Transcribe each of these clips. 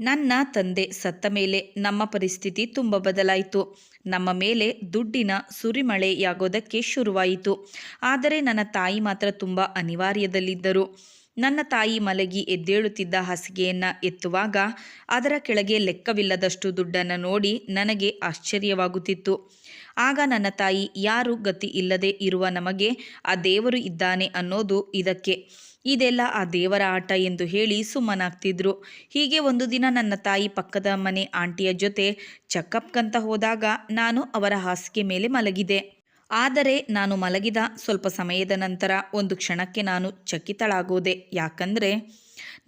ನನ್ನ ತಂದೆ ಸತ್ತ ಮೇಲೆ ನಮ್ಮ ಪರಿಸ್ಥಿತಿ ತುಂಬ ಬದಲಾಯಿತು. ನಮ್ಮ ಮೇಲೆ ದುಡ್ಡಿನ ಸುರಿಮಳೆಯಾಗೋದಕ್ಕೆ ಶುರುವಾಯಿತು. ಆದರೆ ನನ್ನ ತಾಯಿ ಮಾತ್ರ ತುಂಬ ಅನಿವಾರ್ಯದಲ್ಲಿದ್ದರು. ನನ್ನ ತಾಯಿ ಮಲಗಿ ಎದ್ದೇಳುತ್ತಿದ್ದ ಹಾಸಿಗೆಯನ್ನು ಎತ್ತುವಾಗ ಅದರ ಕೆಳಗೆ ಲೆಕ್ಕವಿಲ್ಲದಷ್ಟು ದುಡ್ಡನ್ನು ನೋಡಿ ನನಗೆ ಆಶ್ಚರ್ಯವಾಗುತ್ತಿತ್ತು. ಆಗ ನನ್ನ ತಾಯಿ, ಯಾರು ಗತಿ ಇಲ್ಲದೆ ಇರುವ ನಮಗೆ ಆ ದೇವರು ಇದ್ದಾನೆ ಅನ್ನೋದು ಇದಕ್ಕೆ ಇದೆಲ್ಲ ಆ ದೇವರ ಆಟ ಎಂದು ಹೇಳಿ ಸುಮ್ಮನಾಗ್ತಿದ್ರು. ಹೀಗೆ ಒಂದು ದಿನ ನನ್ನ ತಾಯಿ ಪಕ್ಕದ ಮನೆ ಆಂಟಿಯ ಜೊತೆ ಚೆಕಪ್ಗಂತ ಹೋದಾಗ ನಾನು ಅವರ ಹಾಸಿಗೆ ಮೇಲೆ ಮಲಗಿದೆ ಆದರೆ ನಾನು ಮಲಗಿದ ಸ್ವಲ್ಪ ಸಮಯದ ನಂತರ ಒಂದು ಕ್ಷಣಕ್ಕೆ ನಾನು ಚಕಿತಳಾಗೋದೆ. ಯಾಕಂದರೆ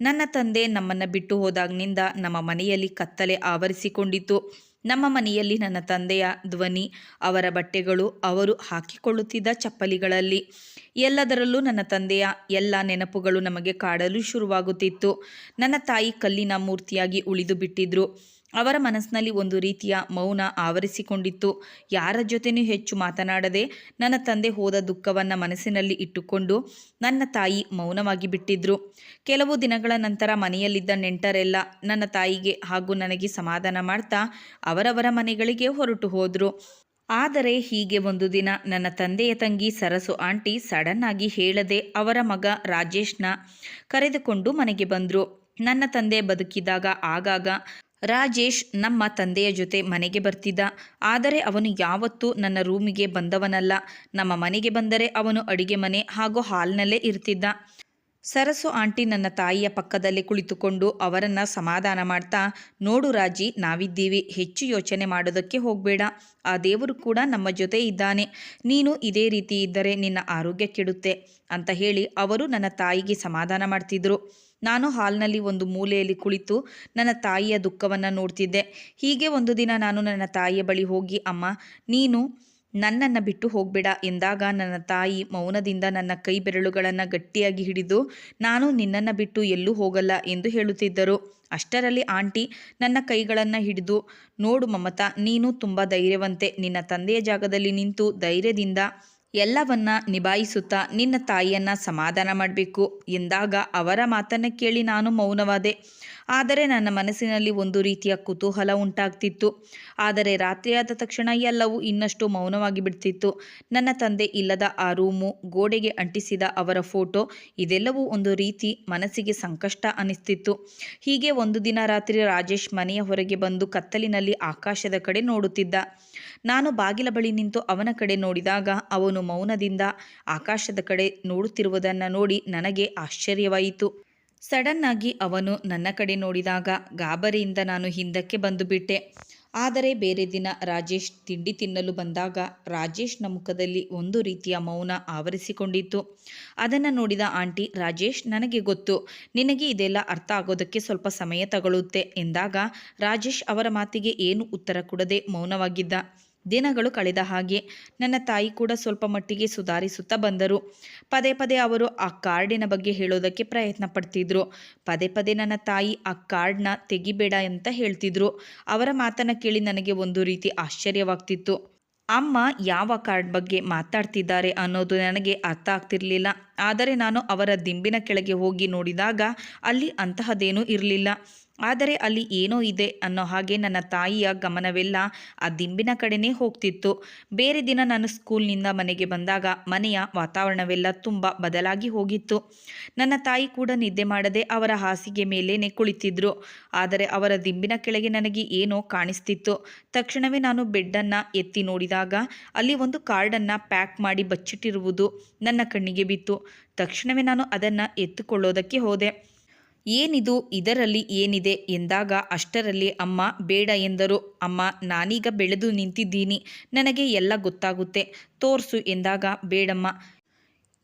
ನನ್ನ ತಂದೆ ನಮ್ಮನ್ನು ಬಿಟ್ಟು ಹೋದಾಗಿನಿಂದ ನಮ್ಮ ಮನೆಯಲ್ಲಿ ಕತ್ತಲೆ ಆವರಿಸಿಕೊಂಡಿತ್ತು. ನಮ್ಮ ಮನೆಯಲ್ಲಿ ನನ್ನ ತಂದೆಯ ಧ್ವನಿ, ಅವರ ಬಟ್ಟೆಗಳು, ಅವರು ಹಾಕಿಕೊಳ್ಳುತ್ತಿದ್ದ ಚಪ್ಪಲಿಗಳಲ್ಲಿ. ಎಲ್ಲದರಲ್ಲೂ ನನ್ನ ತಂದೆಯ ಎಲ್ಲ ನೆನಪುಗಳು ನಮಗೆ ಕಾಡಲು ಶುರುವಾಗುತ್ತಿತ್ತು. ನನ್ನ ತಾಯಿ ಕಲ್ಲಿನ ಮೂರ್ತಿಯಾಗಿ ಉಳಿದು ಬಿಟ್ಟಿದ್ರು ಅವರ ಮನಸ್ಸಿನಲ್ಲಿ ಒಂದು ರೀತಿಯ ಮೌನ ಆವರಿಸಿಕೊಂಡಿತ್ತು. ಯಾರ ಜೊತೆನೂ ಹೆಚ್ಚು ಮಾತನಾಡದೆ ನನ್ನ ತಂದೆ ಹೋದ ದುಃಖವನ್ನು ಮನಸ್ಸಿನಲ್ಲಿ ಇಟ್ಟುಕೊಂಡು ನನ್ನ ತಾಯಿ ಮೌನವಾಗಿ ಬಿಟ್ಟಿದ್ರು. ಕೆಲವು ದಿನಗಳ ನಂತರ ಮನೆಯಲ್ಲಿದ್ದ ನೆಂಟರೆಲ್ಲ ನನ್ನ ತಾಯಿಗೆ ಹಾಗೂ ನನಗೆ ಸಮಾಧಾನ ಮಾಡ್ತಾ ಅವರವರ ಮನೆಗಳಿಗೆ ಹೊರಟು ಹೋದರು. ಆದರೆ ಹೀಗೆ ಒಂದು ದಿನ ನನ್ನ ತಂದೆಯ ತಂಗಿ ಸರಸು ಆಂಟಿ ಸಡನ್ ಆಗಿ ಹೇಳದೆ ಅವರ ಮಗ ರಾಜೇಶ್ನ ಕರೆದುಕೊಂಡು ಮನೆಗೆ ಬಂದರು. ನನ್ನ ತಂದೆ ಬದುಕಿದಾಗ ಆಗಾಗ ರಾಜೇಶ್ ನಮ್ಮ ತಂದೆಯ ಜೊತೆ ಮನೆಗೆ ಬರ್ತಿದ್ದ. ಆದರೆ ಅವನು ಯಾವತ್ತೂ ನನ್ನ ರೂಮಿಗೆ ಬಂದವನಲ್ಲ. ನಮ್ಮ ಮನೆಗೆ ಬಂದರೆ ಅವನು ಅಡಿಗೆ ಮನೆ ಹಾಗೂ ಹಾಲ್ನಲ್ಲೇ ಇರ್ತಿದ್ದ. ಸರಸು ಆಂಟಿ ನನ್ನ ತಾಯಿಯ ಪಕ್ಕದಲ್ಲಿ ಕುಳಿತುಕೊಂಡು ಅವರನ್ನು ಸಮಾಧಾನ ಮಾಡ್ತಾ, ನೋಡು ರಾಜಿ, ನಾವಿದ್ದೀವಿ. ಹೆಚ್ಚು ಯೋಚನೆ ಮಾಡೋದಕ್ಕೆ ಹೋಗಬೇಡ. ಆ ದೇವರು ಕೂಡ ನಮ್ಮ ಜೊತೆ ಇದ್ದಾನೆ. ನೀನು ಇದೇ ರೀತಿ ಇದ್ದರೆ ನಿನ್ನ ಆರೋಗ್ಯ ಕೆಡುತ್ತೆ ಅಂತ ಹೇಳಿ ಅವರು ನನ್ನ ತಾಯಿಗೆ ಸಮಾಧಾನ ಮಾಡ್ತಿದ್ರು. ನಾನು ಹಾಲ್ನಲ್ಲಿ ಒಂದು ಮೂಲೆಯಲ್ಲಿ ಕುಳಿತು ನನ್ನ ತಾಯಿಯ ದುಃಖವನ್ನು ನೋಡ್ತಿದ್ದೆ. ಹೀಗೆ ಒಂದು ದಿನ ನಾನು ನನ್ನ ತಾಯಿಯ ಬಳಿ ಹೋಗಿ, ಅಮ್ಮ, ನೀನು ನನ್ನನ್ನು ಬಿಟ್ಟು ಹೋಗಬೇಡ ಎಂದಾಗ ನನ್ನ ತಾಯಿ ಮೌನದಿಂದ ನನ್ನ ಕೈ ಬೆರಳುಗಳನ್ನು ಗಟ್ಟಿಯಾಗಿ ಹಿಡಿದು, ನಾನು ನಿನ್ನನ್ನು ಬಿಟ್ಟು ಎಲ್ಲೂ ಹೋಗಲ್ಲ ಎಂದು ಹೇಳುತ್ತಿದ್ದರು. ಅಷ್ಟರಲ್ಲಿ ಆಂಟಿ ನನ್ನ ಕೈಗಳನ್ನು ಹಿಡಿದು, ನೋಡು ಮಮತಾ, ನೀನು ತುಂಬ ಧೈರ್ಯವಂತೆ. ನಿನ್ನ ತಂದೆಯ ಜಾಗದಲ್ಲಿ ನಿಂತು ಧೈರ್ಯದಿಂದ ಎಲ್ಲವನ್ನ ನಿಭಾಯಿಸುತ್ತಾ ನಿನ್ನ ತಾಯಿಯನ್ನು ಸಮಾಧಾನ ಮಾಡಬೇಕು. ಎಂದಾಗ ಅವರ ಮಾತನ್ನು ಕೇಳಿ ನಾನು ಮೌನವಾದೆ. ಆದರೆ ನನ್ನ ಮನಸ್ಸಿನಲ್ಲಿ ಒಂದು ರೀತಿಯ ಕುತೂಹಲ ಉಂಟಾಗ್ತಿತ್ತು. ಆದರೆ ರಾತ್ರಿಯಾದ ತಕ್ಷಣ ಎಲ್ಲವೂ ಇನ್ನಷ್ಟು ಮೌನವಾಗಿ ಬಿಡ್ತಿತ್ತು. ನನ್ನ ತಂದೆ ಇಲ್ಲದ ಆ ರೂಮು, ಗೋಡೆಗೆ ಅಂಟಿಸಿದ ಅವರ ಫೋಟೋ, ಇದೆಲ್ಲವೂ ಒಂದು ರೀತಿ ಮನಸ್ಸಿಗೆ ಸಂಕಷ್ಟ ಅನಿಸ್ತಿತ್ತು ಹೀಗೆ ಒಂದು ದಿನ ರಾತ್ರಿ ರಾಜೇಶ್ ಮನೆಯ ಹೊರಗೆ ಬಂದು ಕತ್ತಲಿನಲ್ಲಿ ಆಕಾಶದ ಕಡೆ ನೋಡುತ್ತಿದ್ದ. ನಾನು ಬಾಗಿಲ ಬಳಿ ನಿಂತು ಅವನ ಕಡೆ ನೋಡಿದಾಗ ಅವನು ಮೌನದಿಂದ ಆಕಾಶದ ಕಡೆ ನೋಡುತ್ತಿರುವುದನ್ನು ನೋಡಿ ನನಗೆ ಆಶ್ಚರ್ಯವಾಯಿತು. ಸಡನ್ನಾಗಿ ಅವನು ನನ್ನ ಕಡೆ ನೋಡಿದಾಗ ಗಾಬರಿಯಿಂದ ನಾನು ಹಿಂದಕ್ಕೆ ಬಂದು ಬಿಟ್ಟೆ. ಆದರೆ ಬೇರೆ ದಿನ ರಾಜೇಶ್ ತಿಂಡಿ ತಿನ್ನಲು ಬಂದಾಗ ರಾಜೇಶ್ನ ಮುಖದಲ್ಲಿ ಒಂದು ರೀತಿಯ ಮೌನ ಆವರಿಸಿಕೊಂಡಿತ್ತು. ಅದನ್ನು ನೋಡಿದ ಆಂಟಿ, ರಾಜೇಶ್, ನನಗೆ ಗೊತ್ತು. ನಿನಗೆ ಇದೆಲ್ಲ ಅರ್ಥ ಆಗೋದಕ್ಕೆ ಸ್ವಲ್ಪ ಸಮಯ ತಗೊಳ್ಳುತ್ತೆ ಎಂದಾಗ ರಾಜೇಶ್ ಅವರ ಮಾತಿಗೆ ಏನು ಉತ್ತರ ಕೊಡದೆ ಮೌನವಾಗಿದ್ದ. ದಿನಗಳು ಕಳೆದ ಹಾಗೆ ನನ್ನ ತಾಯಿ ಕೂಡ ಸ್ವಲ್ಪ ಮಟ್ಟಿಗೆ ಸುಧಾರಿಸುತ್ತಾ ಬಂದರು. ಪದೇ ಪದೇ ಅವರು ಆ ಕಾರ್ಡಿನ ಬಗ್ಗೆ ಹೇಳೋದಕ್ಕೆ ಪ್ರಯತ್ನ ಪಡ್ತಿದ್ರು. ಪದೇ ಪದೇ ನನ್ನ ತಾಯಿ ಆ ಕಾರ್ಡ್ನ ತೆಗಿಬೇಡ ಅಂತ ಹೇಳ್ತಿದ್ರು. ಅವರ ಮಾತನ್ನು ಕೇಳಿ ನನಗೆ ಒಂದು ರೀತಿ ಆಶ್ಚರ್ಯವಾಗ್ತಿತ್ತು. ಅಮ್ಮ ಯಾವ ಕಾರ್ಡ್ ಬಗ್ಗೆ ಮಾತಾಡ್ತಿದ್ದಾರೆ ಅನ್ನೋದು ನನಗೆ ಅರ್ಥ ಆಗ್ತಿರಲಿಲ್ಲ. ಆದರೆ ನಾನು ಅವರ ದಿಂಬಿನ ಕೆಳಗೆ ಹೋಗಿ ನೋಡಿದಾಗ ಅಲ್ಲಿ ಅಂತಹದ್ದೇನೂ ಇರಲಿಲ್ಲ. ಆದರೆ ಅಲ್ಲಿ ಏನೋ ಇದೆ ಅನ್ನೋ ಹಾಗೆ ನನ್ನ ತಾಯಿಯ ಗಮನವೆಲ್ಲ ಆ ದಿಂಬಿನ ಕಡೆನೇ ಹೋಗ್ತಿತ್ತು. ಬೇರೆ ದಿನ ನಾನು ಸ್ಕೂಲ್ನಿಂದ ಮನೆಗೆ ಬಂದಾಗ ಮನೆಯ ವಾತಾವರಣವೆಲ್ಲ ತುಂಬ ಬದಲಾಗಿ ಹೋಗಿತ್ತು. ನನ್ನ ತಾಯಿ ಕೂಡ ನಿದ್ದೆ ಮಾಡದೆ ಅವರ ಹಾಸಿಗೆ ಮೇಲೇನೆ ಕುಳಿತಿದ್ರು. ಆದರೆ ಅವರ ದಿಂಬಿನ ಕೆಳಗೆ ನನಗೆ ಏನೋ ಕಾಣಿಸ್ತಿತ್ತು. ತಕ್ಷಣವೇ ನಾನು ಬೆಡ್ಡನ್ನು ಎತ್ತಿ ನೋಡಿದಾಗ ಅಲ್ಲಿ ಒಂದು ಕಾರ್ಡನ್ನು ಪ್ಯಾಕ್ ಮಾಡಿ ಬಚ್ಚಿಟ್ಟಿರುವುದು ನನ್ನ ಕಣ್ಣಿಗೆ ಬಿತ್ತು. ತಕ್ಷಣವೇ ನಾನು ಅದನ್ನು ಎತ್ತುಕೊಳ್ಳೋದಕ್ಕೆ ಹೋದೆ. ಏನಿದು, ಇದರಲ್ಲಿ ಏನಿದೆ ಎಂದಾಗ ಅಷ್ಟರಲ್ಲಿ ಅಮ್ಮ, ಬೇಡ ಎಂದರು. ಅಮ್ಮ, ನಾನೀಗ ಬೆಳೆದು ನಿಂತಿದ್ದೀನಿ. ನನಗೆ ಎಲ್ಲ ಗೊತ್ತಾಗುತ್ತೆ. ತೋರಿಸು ಎಂದಾಗ, ಬೇಡಮ್ಮ.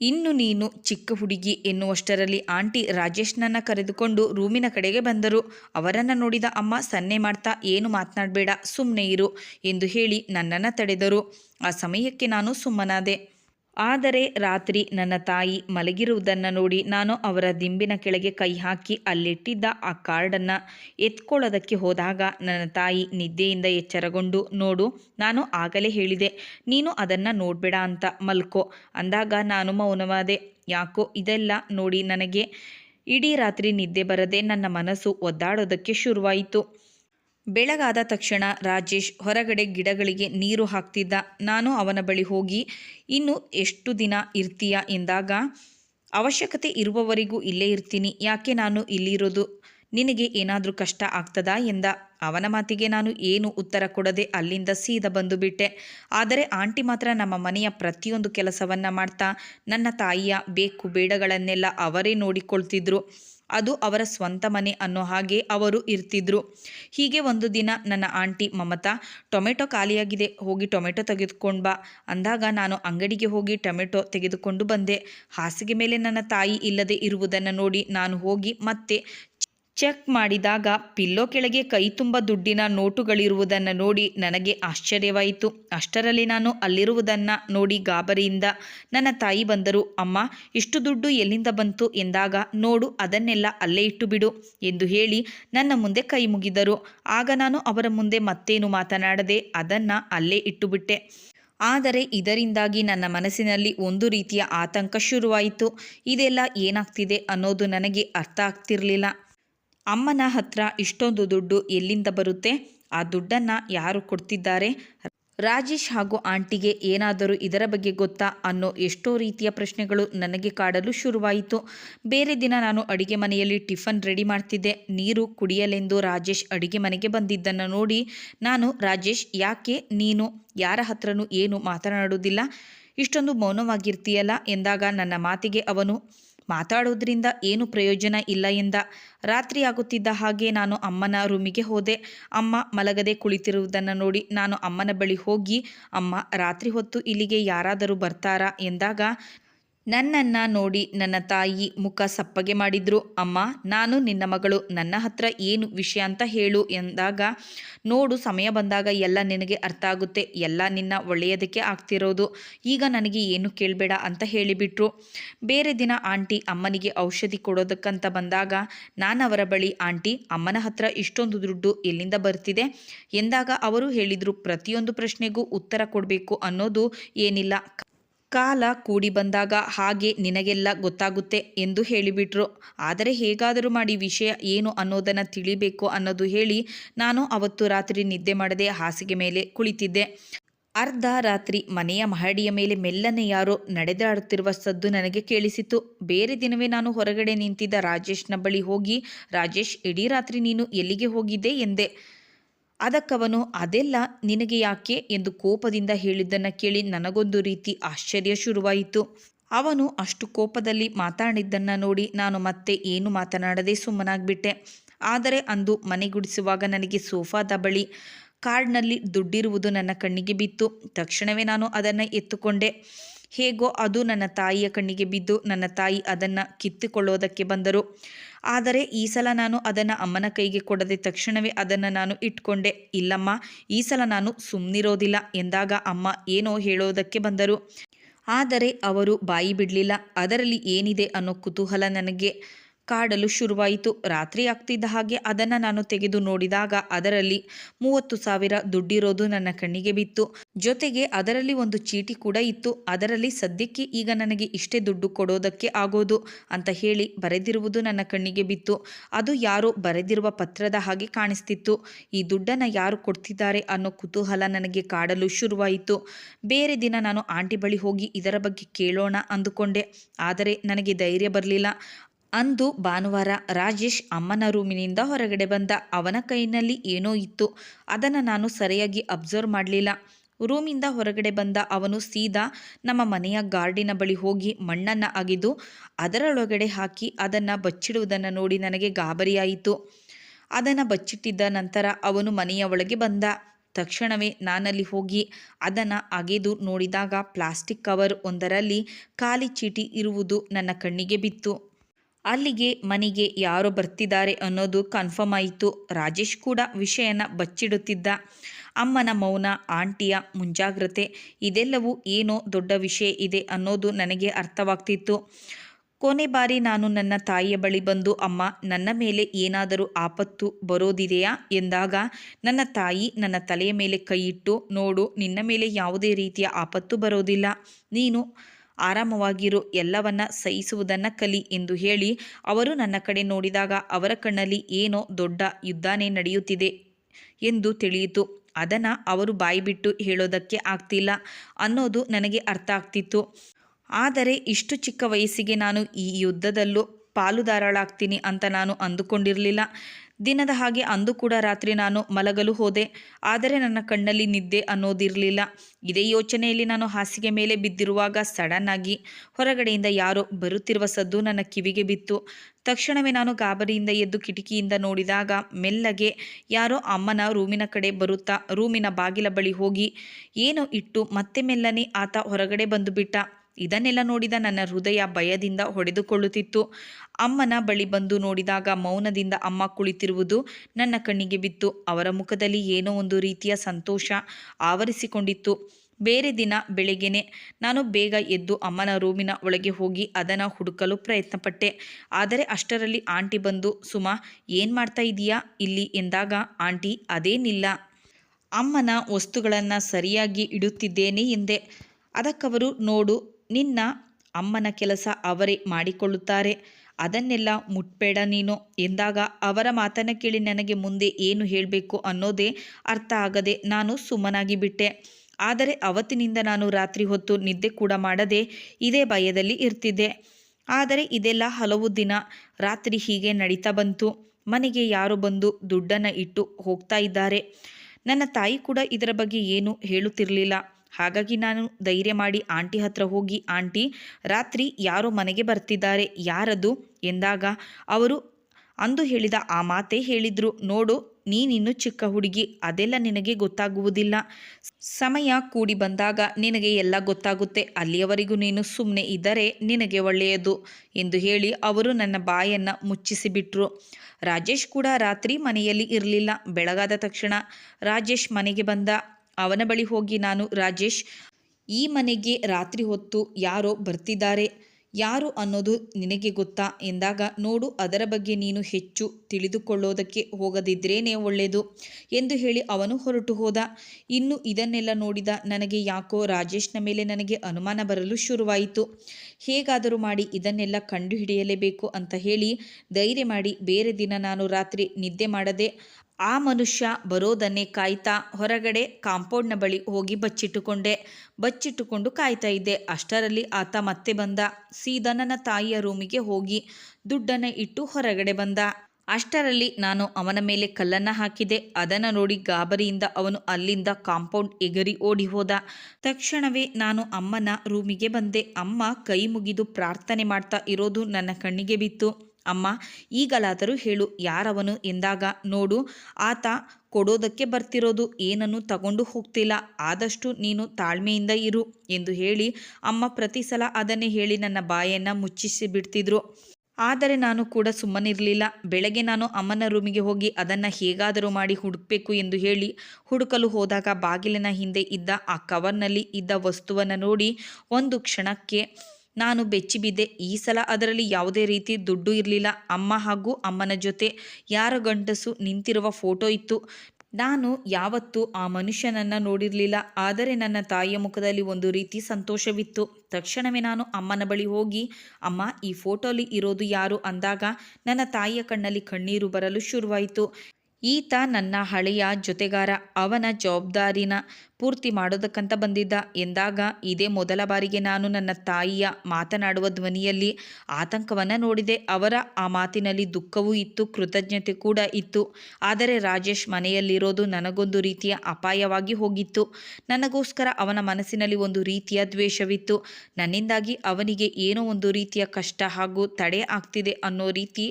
ಇನ್ನು ನೀನು ಚಿಕ್ಕ ಹುಡುಗಿ ಎನ್ನುವಷ್ಟರಲ್ಲಿ ಆಂಟಿ ರಾಜೇಶ್ನನ್ನು ಕರೆದುಕೊಂಡು ರೂಮಿನ ಕಡೆಗೆ ಬಂದರು. ಅವರನ್ನು ನೋಡಿದ ಅಮ್ಮ ಸನ್ನೆ ಮಾಡ್ತಾ, ಏನು ಮಾತನಾಡಬೇಡ ಸುಮ್ಮನೆ ಇರು ಎಂದು ಹೇಳಿ ನನ್ನನ್ನು ತಡೆದರು. ಆ ಸಮಯಕ್ಕೆ ನಾನು ಸುಮ್ಮನಾದೆ. ಆದರೆ ರಾತ್ರಿ ನನ್ನ ತಾಯಿ ಮಲಗಿರುವುದನ್ನು ನೋಡಿ ನಾನು ಅವರ ದಿಂಬಿನ ಕೆಳಗೆ ಕೈ ಹಾಕಿ ಅಲ್ಲಿಟ್ಟಿದ್ದ ಆ ಕಾರ್ಡನ್ನು ಎತ್ಕೊಳ್ಳೋದಕ್ಕೆ ಹೋದಾಗ ನನ್ನ ತಾಯಿ ನಿದ್ದೆಯಿಂದ ಎಚ್ಚರಗೊಂಡು, ನೋಡು, ನಾನು ಆಗಲೇ ಹೇಳಿದೆ. ನೀನು ಅದನ್ನು ನೋಡಬೇಡ ಅಂತ ಮಲ್ಕೋ ಅಂದಾಗ ನಾನು ಮೌನವಾದೆ. ಯಾಕೋ, ಇದೆಲ್ಲ ನೋಡಿ ನನಗೆ ಇಡೀ ರಾತ್ರಿ ನಿದ್ದೆ ಬರದೆ ನನ್ನ ಮನಸ್ಸು ಒದ್ದಾಡೋದಕ್ಕೆ ಶುರುವಾಯಿತು. ಬೆಳಗಾದ ತಕ್ಷಣ ರಾಜೇಶ್ ಹೊರಗಡೆ ಗಿಡಗಳಿಗೆ ನೀರು ಹಾಕ್ತಿದ್ದ. ನಾನು ಅವನ ಬಳಿ ಹೋಗಿ ಇನ್ನು ಎಷ್ಟು ದಿನ ಇರ್ತೀಯ? ಎಂದಾಗ, ಅವಶ್ಯಕತೆ ಇರುವವರೆಗೂ ಇಲ್ಲೇ ಇರ್ತೀನಿ. ಯಾಕೆ ನಾನು ಇಲ್ಲಿರೋದು? ನಿನಗೆ ಏನಾದರೂ ಕಷ್ಟ ಆಗ್ತದಾ? ಎಂದ. ಅವನ ಮಾತಿಗೆ ನಾನು ಏನು ಉತ್ತರ ಕೊಡದೆ ಅಲ್ಲಿಂದ ಸೀದಾ ಬಂದು ಬಿಟ್ಟೆ. ಆದರೆ ಆಂಟಿ ಮಾತ್ರ ನಮ್ಮ ಮನೆಯ ಪ್ರತಿಯೊಂದು ಕೆಲಸವನ್ನು ಮಾಡ್ತಾ, ನನ್ನ ತಾಯಿಯ ಬೇಕು ಬೇಡಗಳನ್ನೆಲ್ಲ ಅವರೇ ನೋಡಿಕೊಳ್ತಿದ್ರು. ಅದು ಅವರ ಸ್ವಂತ ಮನೆ ಅನ್ನೋ ಹಾಗೆ ಅವರು ಇರ್ತಿದ್ರು. ಹೀಗೆ ಒಂದು ದಿನ ನನ್ನ ಆಂಟಿ ಮಮತಾ, ಟೊಮೆಟೊ ಖಾಲಿಯಾಗಿದೆ, ಹೋಗಿ ಟೊಮೆಟೊ ತೆಗೆದುಕೊಂಡು ಬಾ. ಅಂದಾಗ ನಾನು ಅಂಗಡಿಗೆ ಹೋಗಿ ಟೊಮೆಟೊ ತೆಗೆದುಕೊಂಡು ಬಂದೆ. ಹಾಸಿಗೆ ಮೇಲೆ ನನ್ನ ತಾಯಿ ಇಲ್ಲದೆ ಇರುವುದನ್ನು ನೋಡಿ ನಾನು ಹೋಗಿ ಮತ್ತೆ ಚೆಕ್ ಮಾಡಿದಾಗ ಪಿಲ್ಲೋ ಕೆಳಗೆ ಕೈ ತುಂಬ ದುಡ್ಡಿನ ನೋಟುಗಳಿರುವುದನ್ನು ನೋಡಿ ನನಗೆ ಆಶ್ಚರ್ಯವಾಯಿತು. ಅಷ್ಟರಲ್ಲಿ ನಾನು ಅಲ್ಲಿರುವುದನ್ನು ನೋಡಿ ಗಾಬರಿಯಿಂದ ನನ್ನ ತಾಯಿ ಬಂದರು, ಅಮ್ಮ, ಇಷ್ಟು ದುಡ್ಡು ಎಲ್ಲಿಂದ ಬಂತು? ಎಂದಾಗ, ನೋಡು, ಅದನ್ನೆಲ್ಲ ಅಲ್ಲೇ ಇಟ್ಟು ಬಿಡು ಎಂದು ಹೇಳಿ ನನ್ನ ಮುಂದೆ ಕೈ ಮುಗಿದರು. ಆಗ ನಾನು ಅವರ ಮುಂದೆ ಮತ್ತೇನು ಮಾತನಾಡದೆ ಅದನ್ನು ಅಲ್ಲೇ ಇಟ್ಟುಬಿಟ್ಟೆ. ಆದರೆ ಇದರಿಂದಾಗಿ ನನ್ನ ಮನಸ್ಸಿನಲ್ಲಿ ಒಂದು ರೀತಿಯ ಆತಂಕ ಶುರುವಾಯಿತು. ಇದೆಲ್ಲ ಏನಾಗ್ತಿದೆ ಅನ್ನೋದು ನನಗೆ ಅರ್ಥ ಆಗ್ತಿರಲಿಲ್ಲ. ಅಮ್ಮನ ಹತ್ರ ಇಷ್ಟೊಂದು ದುಡ್ಡು ಎಲ್ಲಿಂದ ಬರುತ್ತೆ? ಆ ದುಡ್ಡನ್ನು ಯಾರು ಕೊಡ್ತಿದ್ದಾರೆ? ರಾಜೇಶ್ ಹಾಗೂ ಆಂಟಿಗೆ ಏನಾದರೂ ಇದರ ಬಗ್ಗೆ ಗೊತ್ತಾ ಅನ್ನೋ ಎಷ್ಟೋ ರೀತಿಯ ಪ್ರಶ್ನೆಗಳು ನನಗೆ ಕಾಡಲು ಶುರುವಾಯಿತು. ಬೇರೆ ದಿನ ನಾನು ಅಡಿಗೆ ಮನೆಯಲ್ಲಿ ಟಿಫನ್ ರೆಡಿ ಮಾಡ್ತಿದ್ದೆ. ನೀರು ಕುಡಿಯಲೆಂದು ರಾಜೇಶ್ ಅಡಿಗೆ ಮನೆಗೆ ಬಂದಿದ್ದನ್ನು ನೋಡಿ ನಾನು, ರಾಜೇಶ್, ಯಾಕೆ ನೀನು? ಯಾರ ಹತ್ರನೂ ಏನು ಮಾತನಾಡುವುದಿಲ್ಲ ಇಷ್ಟೊಂದು ಮೌನವಾಗಿರ್ತೀಯಲ್ಲ? ಎಂದಾಗ ನನ್ನ ಮಾತಿಗೆ ಅವನು ಮಾತಾಡೋದ್ರಿಂದ ಏನು ಪ್ರಯೋಜನ ಇಲ್ಲ ಎಂದ. ರಾತ್ರಿ ಆಗುತ್ತಿದ್ದ ಹಾಗೆ ನಾನು ಅಮ್ಮನ ರೂಮಿಗೆ ಹೋದೆ. ಅಮ್ಮ ಮಲಗದೆ ಕುಳಿತಿರುವುದನ್ನು ನೋಡಿ ನಾನು ಅಮ್ಮನ ಬಳಿ ಹೋಗಿ, ಅಮ್ಮ, ರಾತ್ರಿ ಹೊತ್ತು ಇಲ್ಲಿಗೆ ಯಾರಾದರೂ ಬರ್ತಾರಾ? ಎಂದಾಗ ನನ್ನನ್ನು ನೋಡಿ ನನ್ನ ತಾಯಿ ಮುಖ ಸಪ್ಪಗೆ ಮಾಡಿದ್ರು. ಅಮ್ಮ, ನಾನು ನಿನ್ನ ಮಗಳು, ನನ್ನ ಹತ್ರ ಏನು ವಿಷಯ ಅಂತ ಹೇಳು ಎಂದಾಗ, ನೋಡು, ಸಮಯ ಬಂದಾಗ ಎಲ್ಲ ನಿನಗೆ ಅರ್ಥ ಆಗುತ್ತೆ. ಎಲ್ಲ ನಿನ್ನ ಒಳ್ಳೆಯದಕ್ಕೆ ಆಗ್ತಿರೋದು. ಈಗ ನನಗೆ ಏನು ಕೇಳಬೇಡ ಅಂತ ಹೇಳಿಬಿಟ್ರು. ಬೇರೆ ದಿನ ಆಂಟಿ ಅಮ್ಮನಿಗೆ ಔಷಧಿ ಕೊಡೋದಕ್ಕಂತ ಬಂದಾಗ, ನಾನು ಅವರ ಬಳಿ, ಆಂಟಿ, ಅಮ್ಮನ ಹತ್ರ ಇಷ್ಟೊಂದು ದುಡ್ಡು ಎಲ್ಲಿಂದ ಬರ್ತಿದೆ? ಎಂದಾಗ ಅವರು ಹೇಳಿದರು, ಪ್ರತಿಯೊಂದು ಪ್ರಶ್ನೆಗೂ ಉತ್ತರ ಕೊಡಬೇಕು ಅನ್ನೋದು ಏನಿಲ್ಲ. ಕಾಲ ಕೂಡಿ ಬಂದಾಗ ಹಾಗೆ ನಿನಗೆಲ್ಲ ಗೊತ್ತಾಗುತ್ತೆ ಎಂದು ಹೇಳಿಬಿಟ್ರು. ಆದರೆ ಹೇಗಾದರೂ ಮಾಡಿ ವಿಷಯ ಏನು ಅನ್ನೋದನ್ನು ತಿಳಿಬೇಕು ಅನ್ನೋದು ಹೇಳಿ ನಾನು ಅವತ್ತು ರಾತ್ರಿ ನಿದ್ದೆ ಮಾಡದೆ ಹಾಸಿಗೆ ಮೇಲೆ ಕುಳಿತಿದ್ದೆ. ಅರ್ಧ ರಾತ್ರಿ ಮನೆಯ ಮಹಡಿಯ ಮೇಲೆ ಮೆಲ್ಲನೆ ಯಾರೋ ನಡೆದಾಡುತ್ತಿರುವ ಸದ್ದು ನನಗೆ ಕೇಳಿಸಿತು. ಬೇರೆ ದಿನವೇ ನಾನು ಹೊರಗಡೆ ನಿಂತಿದ್ದ ರಾಜೇಶ್ನ ಬಳಿ ಹೋಗಿ, ರಾಜೇಶ್, ಇಡೀ ರಾತ್ರಿ ನೀನು ಎಲ್ಲಿಗೆ ಹೋಗಿದ್ದೆ? ಎಂದೆ. ಅದಕ್ಕವನು, ಅದೆಲ್ಲ ನಿನಗೆ ಯಾಕೆ ಎಂದು ಕೋಪದಿಂದ ಹೇಳಿದ್ದನ್ನು ಕೇಳಿ ನನಗೊಂದು ರೀತಿ ಆಶ್ಚರ್ಯ ಶುರುವಾಯಿತು. ಅವನು ಅಷ್ಟು ಕೋಪದಲ್ಲಿ ಮಾತಾಡಿದ್ದನ್ನು ನೋಡಿ ನಾನು ಮತ್ತೆ ಏನು ಮಾತನಾಡದೆ ಸುಮ್ಮನಾಗ್ಬಿಟ್ಟೆ. ಆದರೆ ಅಂದು ಮನೆಗುಡಿಸುವಾಗ ನನಗೆ ಸೋಫಾದ ಬಳಿ ಕಾರ್ಡ್ನಲ್ಲಿ ದುಡ್ಡಿರುವುದು ನನ್ನ ಕಣ್ಣಿಗೆ ಬಿತ್ತು. ತಕ್ಷಣವೇ ನಾನು ಅದನ್ನು ಎತ್ತುಕೊಂಡೆ. ಹೇಗೋ ಅದು ನನ್ನ ತಾಯಿಯ ಕಣ್ಣಿಗೆ ಬಿದ್ದು ನನ್ನ ತಾಯಿ ಅದನ್ನು ಕಿತ್ತುಕೊಳ್ಳೋದಕ್ಕೆ ಬಂದರು. ಆದರೆ ಈ ಸಲ ನಾನು ಅದನ್ನು ಅಮ್ಮನ ಕೈಗೆ ಕೊಡದೆ ತಕ್ಷಣವೇ ಅದನ್ನು ನಾನು ಇಟ್ಕೊಂಡೆ. ಇಲ್ಲಮ್ಮ, ಈ ಸಲ ನಾನು ಸುಮ್ಮನಿರೋದಿಲ್ಲ ಎಂದಾಗ ಅಮ್ಮ ಏನೋ ಹೇಳೋದಕ್ಕೆ ಬಂದರು. ಆದರೆ ಅವರು ಬಾಯಿ ಬಿಡಲಿಲ್ಲ. ಅದರಲ್ಲಿ ಏನಿದೆ ಅನ್ನೋ ಕುತೂಹಲ ನನಗೆ. ಕಾಡಲು ಶುರುವಾಯಿತು. ರಾತ್ರಿ ಆಗ್ತಿದ್ದ ಹಾಗೆ ಅದನ್ನು ನಾನು ತೆಗೆದು ನೋಡಿದಾಗ ಅದರಲ್ಲಿ ಮೂವತ್ತು ಸಾವಿರ ದುಡ್ಡಿರೋದು ನನ್ನ ಕಣ್ಣಿಗೆ ಬಿತ್ತು. ಜೊತೆಗೆ ಅದರಲ್ಲಿ ಒಂದು ಚೀಟಿ ಕೂಡ ಇತ್ತು. ಅದರಲ್ಲಿ ಸದ್ಯಕ್ಕೆ ಈಗ ನನಗೆ ಇಷ್ಟೇ ದುಡ್ಡು ಕೊಡೋದಕ್ಕೆ ಆಗೋದು ಅಂತ ಹೇಳಿ ಬರೆದಿರುವುದು ನನ್ನ ಕಣ್ಣಿಗೆ ಬಿತ್ತು. ಅದು ಯಾರೋ ಬರೆದಿರುವ ಪತ್ರದ ಹಾಗೆ ಕಾಣಿಸ್ತಿತ್ತು. ಈ ದುಡ್ಡನ್ನು ಯಾರು ಕೊಡ್ತಿದ್ದಾರೆ ಅನ್ನೋ ಕುತೂಹಲ ನನಗೆ ಕಾಡಲು ಶುರುವಾಯಿತು. ಬೇರೆ ದಿನ ನಾನು ಆಂಟಿ ಬಳಿ ಹೋಗಿ ಇದರ ಬಗ್ಗೆ ಕೇಳೋಣ ಅಂದುಕೊಂಡೆ. ಆದರೆ ನನಗೆ ಧೈರ್ಯ ಬರಲಿಲ್ಲ. ಅಂದು ಭಾನುವಾರ ರಾಜೇಶ್ ಅಮ್ಮನ ರೂಮಿನಿಂದ ಹೊರಗಡೆ ಬಂದ ಅವನ ಕೈನಲ್ಲಿ ಏನೋ ಇತ್ತು. ಅದನ್ನು ನಾನು ಸರಿಯಾಗಿ ಅಬ್ಸರ್ವ್ ಮಾಡಲಿಲ್ಲ. ರೂಮಿಂದ ಹೊರಗಡೆ ಬಂದ ಅವನು ಸೀದಾ ನಮ್ಮ ಮನೆಯ ಗಾರ್ಡಿನ ಬಳಿ ಹೋಗಿ ಮಣ್ಣನ್ನು ಅಗೆದು ಅದರೊಳಗಡೆ ಹಾಕಿ ಅದನ್ನು ಬಚ್ಚಿಡುವುದನ್ನು ನೋಡಿ ನನಗೆ ಗಾಬರಿಯಾಯಿತು. ಅದನ್ನು ಬಚ್ಚಿಟ್ಟಿದ್ದ ನಂತರ ಅವನು ಮನೆಯ ಒಳಗೆ ಬಂದ. ತಕ್ಷಣವೇ ನಾನಲ್ಲಿ ಹೋಗಿ ಅದನ್ನು ಅಗೆದು ನೋಡಿದಾಗ ಪ್ಲಾಸ್ಟಿಕ್ ಕವರ್ ಒಂದರಲ್ಲಿ ಖಾಲಿ ಚೀಟಿ ಇರುವುದು ನನ್ನ ಕಣ್ಣಿಗೆ ಬಿತ್ತು. ಅಲ್ಲಿಗೆ ಮನೆಗೆ ಯಾರು ಬರ್ತಿದ್ದಾರೆ ಅನ್ನೋದು ಕನ್ಫರ್ಮ್ ಆಯಿತು. ರಾಜೇಶ್ ಕೂಡ ವಿಷಯನ ಬಚ್ಚಿಡುತ್ತಿದ್ದ. ಅಮ್ಮನ ಮೌನ, ಆಂಟಿಯ ಮುಂಜಾಗ್ರತೆ, ಇದೆಲ್ಲವೂ ಏನೋ ದೊಡ್ಡ ವಿಷಯ ಇದೆ ಅನ್ನೋದು ನನಗೆ ಅರ್ಥವಾಗ್ತಿತ್ತು. ಕೊನೆ ಬಾರಿ ನಾನು ನನ್ನ ತಾಯಿಯ ಬಳಿ ಬಂದು, ಅಮ್ಮ, ನನ್ನ ಮೇಲೆ ಏನಾದರೂ ಆಪತ್ತು ಬರೋದಿದೆಯಾ? ಎಂದಾಗ, ನನ್ನ ತಾಯಿ ನನ್ನ ತಲೆಯ ಮೇಲೆ ಕೈಯಿಟ್ಟು ನೋಡು, ನಿನ್ನ ಮೇಲೆ ಯಾವುದೇ ರೀತಿಯ ಆಪತ್ತು ಬರೋದಿಲ್ಲ. ನೀನು ಆರಾಮವಾಗಿರು, ಎಲ್ಲವನ್ನ ಸಹಿಸುವುದನ್ನು ಕಲಿ ಎಂದು ಹೇಳಿ ಅವರು ನನ್ನ ಕಡೆ ನೋಡಿದಾಗ ಅವರ ಕಣ್ಣಲ್ಲಿ ಏನೋ ದೊಡ್ಡ ಯುದ್ಧನೇ ನಡೆಯುತ್ತಿದೆ ಎಂದು ತಿಳಿಯಿತು. ಅದನ್ನು ಅವರು ಬಾಯಿಬಿಟ್ಟು ಹೇಳೋದಕ್ಕೆ ಆಗ್ತಿಲ್ಲ ಅನ್ನೋದು ನನಗೆ ಅರ್ಥ ಆಗ್ತಿತ್ತು. ಆದರೆ ಇಷ್ಟು ಚಿಕ್ಕ ವಯಸ್ಸಿಗೆ ನಾನು ಈ ಯುದ್ಧದಲ್ಲೂ ಪಾಲುದಾರಳಾಗ್ತೀನಿ ಅಂತ ನಾನು ಅಂದುಕೊಂಡಿರಲಿಲ್ಲ. ದಿನದ ಹಾಗೆ ಅಂದು ಕೂಡ ರಾತ್ರಿ ನಾನು ಮಲಗಲು ಹೋದೆ. ಆದರೆ ನನ್ನ ಕಣ್ಣಲ್ಲಿ ನಿದ್ದೆ ಅನ್ನೋದಿರಲಿಲ್ಲ. ಇದೇ ಯೋಚನೆಯಲ್ಲಿ ನಾನು ಹಾಸಿಗೆ ಮೇಲೆ ಬಿದ್ದಿರುವಾಗ ಸಡನ್ ಆಗಿ ಹೊರಗಡೆಯಿಂದ ಯಾರೋ ಬರುತ್ತಿರುವ ಸದ್ದು ನನ್ನ ಕಿವಿಗೆ ಬಿತ್ತು. ತಕ್ಷಣವೇ ನಾನು ಗಾಬರಿಯಿಂದ ಎದ್ದು ಕಿಟಕಿಯಿಂದ ನೋಡಿದಾಗ ಮೆಲ್ಲಗೆ ಯಾರೋ ಅಮ್ಮನ ರೂಮಿನ ಕಡೆ ಬರುತ್ತಾ ರೂಮಿನ ಬಾಗಿಲ ಬಳಿ ಹೋಗಿ, ಏನೋ ಇಟ್ಟು ಮತ್ತೆ ಮೆಲ್ಲನೆ ಆತ ಹೊರಗಡೆ ಬಂದು ಬಿಟ್ಟ? ಇದನ್ನೆಲ್ಲ ನೋಡಿದ ನನ್ನ ಹೃದಯ ಭಯದಿಂದ ಹೊಡೆದುಕೊಳ್ಳುತ್ತಿತ್ತು. ಅಮ್ಮನ ಬಳಿ ಬಂದು ನೋಡಿದಾಗ ಮೌನದಿಂದ ಅಮ್ಮ ಕುಳಿತಿರುವುದು ನನ್ನ ಕಣ್ಣಿಗೆ ಬಿತ್ತು. ಅವರ ಮುಖದಲ್ಲಿ ಏನೋ ಒಂದು ರೀತಿಯ ಸಂತೋಷ ಆವರಿಸಿಕೊಂಡಿತ್ತು. ಬೇರೆ ದಿನ ಬೆಳಗ್ಗೆನೆ ನಾನು ಬೇಗ ಎದ್ದು ಅಮ್ಮನ ರೂಮಿನ ಒಳಗೆ ಹೋಗಿ ಅದನ್ನು ಹುಡುಕಲು ಪ್ರಯತ್ನಪಟ್ಟೆ. ಆದರೆ ಅಷ್ಟರಲ್ಲಿ ಆಂಟಿ ಬಂದು, ಸುಮಾ, ಏನು ಮಾಡ್ತಾ ಇದೀಯಾ? ಇಲ್ಲಿ ಎಂದಾಗ ಆಂಟಿ, ಅದೇನಿಲ್ಲ. ಅಮ್ಮನ ವಸ್ತುಗಳನ್ನು ಸರಿಯಾಗಿ ಇಡುತ್ತಿದ್ದೇನೆ ಎಂದೆ. ಅದಕ್ಕವರು ನೋಡು ನಿನ್ನ ಅಮ್ಮನ ಕೆಲಸ ಅವರೇ ಮಾಡಿಕೊಳ್ಳುತ್ತಾರೆ. ಅದನ್ನೆಲ್ಲ ಮುಟ್ಬೇಡ ನೀನು. ಎಂದಾಗ ಅವರ ಮಾತನ್ನು ಕೇಳಿ ನನಗೆ ಮುಂದೆ ಏನು ಹೇಳಬೇಕು ಅನ್ನೋದೇ ಅರ್ಥ ಆಗದೆ ನಾನು ಸುಮ್ಮನಾಗಿ ಬಿಟ್ಟೆ. ಆದರೆ ಅವತ್ತಿನಿಂದ ನಾನು ರಾತ್ರಿ ಹೊತ್ತು ನಿದ್ದೆ ಕೂಡ ಮಾಡದೆ ಇದೇ ಭಯದಲ್ಲಿ ಇರ್ತಿದ್ದೆ. ಆದರೆ ಇದೆಲ್ಲ ಹಲವು ದಿನ ರಾತ್ರಿ ಹೀಗೆ ನಡೀತಾ ಬಂತು. ಮನೆಗೆ ಯಾರು ಬಂದು ದುಡ್ಡನ್ನು ಇಟ್ಟು ಹೋಗ್ತಾ ಇದ್ದಾರೆ. ನನ್ನ ತಾಯಿ ಕೂಡ ಇದರ ಬಗ್ಗೆ ಏನು ಹೇಳುತ್ತಿರಲಿಲ್ಲ. ಹಾಗಾಗಿ ನಾನು ಧೈರ್ಯ ಮಾಡಿ ಆಂಟಿ ಹತ್ರ ಹೋಗಿ, ಆಂಟಿ, ರಾತ್ರಿ ಯಾರೋ ಮನೆಗೆ ಬರ್ತಿದ್ದಾರೆ, ಯಾರದು? ಎಂದಾಗ ಅವರು ಅಂದು ಹೇಳಿದ ಆ ಮಾತೇ ಹೇಳಿದ್ರು. ನೋಡು, ನೀನಿನ್ನು ಚಿಕ್ಕ ಹುಡುಗಿ, ಅದೆಲ್ಲ ನಿನಗೆ ಗೊತ್ತಾಗುವುದಿಲ್ಲ. ಸಮಯ ಕೂಡಿ ಬಂದಾಗ ನಿನಗೆ ಎಲ್ಲ ಗೊತ್ತಾಗುತ್ತೆ. ಅಲ್ಲಿಯವರೆಗೂ ನೀನು ಸುಮ್ಮನೆ ಇದ್ದರೆ ನಿನಗೆ ಒಳ್ಳೆಯದು, ಎಂದು ಹೇಳಿ ಅವರು ನನ್ನ ಬಾಯನ್ನು ಮುಚ್ಚಿಸಿಬಿಟ್ರು. ರಾಜೇಶ್ ಕೂಡ ರಾತ್ರಿ ಮನೆಯಲ್ಲಿ ಇರಲಿಲ್ಲ. ಬೆಳಗಾದ ತಕ್ಷಣ ರಾಜೇಶ್ ಮನೆಗೆ ಬಂದ. ಅವನ ಬಳಿ ಹೋಗಿ ನಾನು, ರಾಜೇಶ್, ಈ ಮನೆಗೆ ರಾತ್ರಿ ಹೊತ್ತು ಯಾರೋ ಬರ್ತಿದ್ದಾರೆ, ಯಾರು ಅನ್ನೋದು ನಿನಗೆ ಗೊತ್ತಾ? ಎಂದಾಗ, ನೋಡು, ಅದರ ಬಗ್ಗೆ ನೀನು ಹೆಚ್ಚು ತಿಳಿದುಕೊಳ್ಳೋದಕ್ಕೆ ಹೋಗದಿದ್ರೇನೆ ಒಳ್ಳೆಯದು ಎಂದು ಹೇಳಿ ಅವನು ಹೊರಟು ಹೋದ. ಇನ್ನು ಇದನ್ನೆಲ್ಲ ನೋಡಿದ ನನಗೆ ಯಾಕೋ ರಾಜೇಶ್ನ ಮೇಲೆ ನನಗೆ ಅನುಮಾನ ಬರಲು ಶುರುವಾಯಿತು. ಹೇಗಾದರೂ ಮಾಡಿ ಇದನ್ನೆಲ್ಲ ಕಂಡುಹಿಡಿಯಲೇಬೇಕು ಅಂತ ಹೇಳಿ ಧೈರ್ಯ ಮಾಡಿ ಬೇರೆ ದಿನ ನಾನು ರಾತ್ರಿ ನಿದ್ದೆ ಮಾಡದೆ ಆ ಮನುಷ್ಯ ಬರೋದನ್ನೇ ಕಾಯ್ತಾ ಹೊರಗಡೆ ಕಾಂಪೌಂಡ್ನ ಬಳಿ ಹೋಗಿ ಬಚ್ಚಿಟ್ಟುಕೊಂಡೆ. ಬಚ್ಚಿಟ್ಟುಕೊಂಡು ಕಾಯ್ತಾ ಇದ್ದೆ. ಅಷ್ಟರಲ್ಲಿ ಆತ ಮತ್ತೆ ಬಂದ. ಸೀದಾ ನನ್ನ ತಾಯಿಯ ರೂಮಿಗೆ ಹೋಗಿ ದುಡ್ಡನ್ನು ಇಟ್ಟು ಹೊರಗಡೆ ಬಂದ. ಅಷ್ಟರಲ್ಲಿ ನಾನು ಅವನ ಮೇಲೆ ಕಲ್ಲನ್ನು ಹಾಕಿದೆ. ಅದನ್ನು ನೋಡಿ ಗಾಬರಿಯಿಂದ ಅವನು ಅಲ್ಲಿಂದ ಕಾಂಪೌಂಡ್ ಎಗರಿ ಓಡಿ ಹೋದ. ತಕ್ಷಣವೇ ನಾನು ಅಮ್ಮನ ರೂಮಿಗೆ ಬಂದೆ. ಅಮ್ಮ ಕೈ ಮುಗಿದು ಪ್ರಾರ್ಥನೆ ಮಾಡ್ತಾ ಇರೋದು ನನ್ನ ಕಣ್ಣಿಗೆ ಬಿತ್ತು. ಅಮ್ಮ, ಈಗಲಾದರೂ ಹೇಳು, ಯಾರವನು ಎಂದಾಗ ನೋಡು, ಆತ ಕೊಡೋದಕ್ಕೆ ಬರ್ತಿರೋದು ಏನನ್ನು ತಗೊಂಡು ಹೋಗ್ತಿಲ್ಲ, ಆದಷ್ಟು ನೀನು ತಾಳ್ಮೆಯಿಂದ ಇರು ಎಂದು ಹೇಳಿ ಅಮ್ಮ ಪ್ರತಿ ಸಲ ಅದನ್ನೇ ಹೇಳಿ ನನ್ನ ಬಾಯನ್ನು ಮುಚ್ಚಿಸಿ ಬಿಡ್ತಿದ್ರು. ಆದರೆ ನಾನು ಕೂಡ ಸುಮ್ಮನಿರಲಿಲ್ಲ. ಬೆಳಗ್ಗೆ ನಾನು ಅಮ್ಮನ ರೂಮಿಗೆ ಹೋಗಿ ಅದನ್ನು ಹೇಗಾದರೂ ಮಾಡಿ ಹುಡುಕಬೇಕು ಎಂದು ಹೇಳಿ ಹುಡುಕಲು ಹೋದಾಗ ಬಾಗಿಲಿನ ಹಿಂದೆ ಇದ್ದ ಆ ಕವರ್ನಲ್ಲಿ ಇದ್ದ ವಸ್ತುವನ್ನು ನೋಡಿ ಒಂದು ಕ್ಷಣಕ್ಕೆ ನಾನು ಬೆಚ್ಚಿಬಿದ್ದೆ. ಈ ಸಲ ಅದರಲ್ಲಿ ಯಾವುದೇ ರೀತಿ ದುಡ್ಡು ಇರಲಿಲ್ಲ. ಅಮ್ಮ ಹಾಗೂ ಅಮ್ಮನ ಜೊತೆ ಯಾರ ಗಂಡಸು ನಿಂತಿರುವ ಫೋಟೋ ಇತ್ತು. ನಾನು ಯಾವತ್ತೂ ಆ ಮನುಷ್ಯನನ್ನು ನೋಡಿರಲಿಲ್ಲ. ಆದರೆ ನನ್ನ ತಾಯಿಯ ಮುಖದಲ್ಲಿ ಒಂದು ರೀತಿ ಸಂತೋಷವಿತ್ತು. ತಕ್ಷಣವೇ ನಾನು ಅಮ್ಮನ ಬಳಿ ಹೋಗಿ, ಅಮ್ಮ, ಈ ಫೋಟೋಲಿ ಇರೋದು ಯಾರು? ಅಂದಾಗ ನನ್ನ ತಾಯಿಯ ಕಣ್ಣಲ್ಲಿ ಕಣ್ಣೀರು ಬರಲು ಶುರುವಾಯಿತು. ಈತ ನನ್ನ ಹಳೆಯ ಜೊತೆಗಾರ, ಅವನ ಜವಾಬ್ದಾರಿನ ಪೂರ್ತಿ ಮಾಡೋದಕ್ಕಂತ ಬಂದಿದ್ದ. ಎಂದಾಗ ಇದೇ ಮೊದಲ ಬಾರಿಗೆ ನಾನು ನನ್ನ ತಾಯಿಯ ಮಾತನಾಡುವ ಧ್ವನಿಯಲ್ಲಿ ಆತಂಕವನ್ನು ನೋಡಿದೆ. ಅವರ ಆ ಮಾತಿನಲ್ಲಿ ದುಃಖವೂ ಇತ್ತು, ಕೃತಜ್ಞತೆ ಕೂಡ ಇತ್ತು. ಆದರೆ ರಾಜೇಶ್ ಮನೆಯಲ್ಲಿರೋದು ನನಗೊಂದು ರೀತಿಯ ಅಪಾಯವಾಗಿ ಹೋಗಿತ್ತು. ನನಗೋಸ್ಕರ ಅವನ ಮನಸ್ಸಿನಲ್ಲಿ ಒಂದು ರೀತಿಯ ದ್ವೇಷವಿತ್ತು. ನನ್ನಿಂದಾಗಿ ಅವನಿಗೆ ಏನೋ ಒಂದು ರೀತಿಯ ಕಷ್ಟ ಹಾಗೂ ತಡೆ ಆಗ್ತಿದೆ ಅನ್ನೋ ರೀತಿ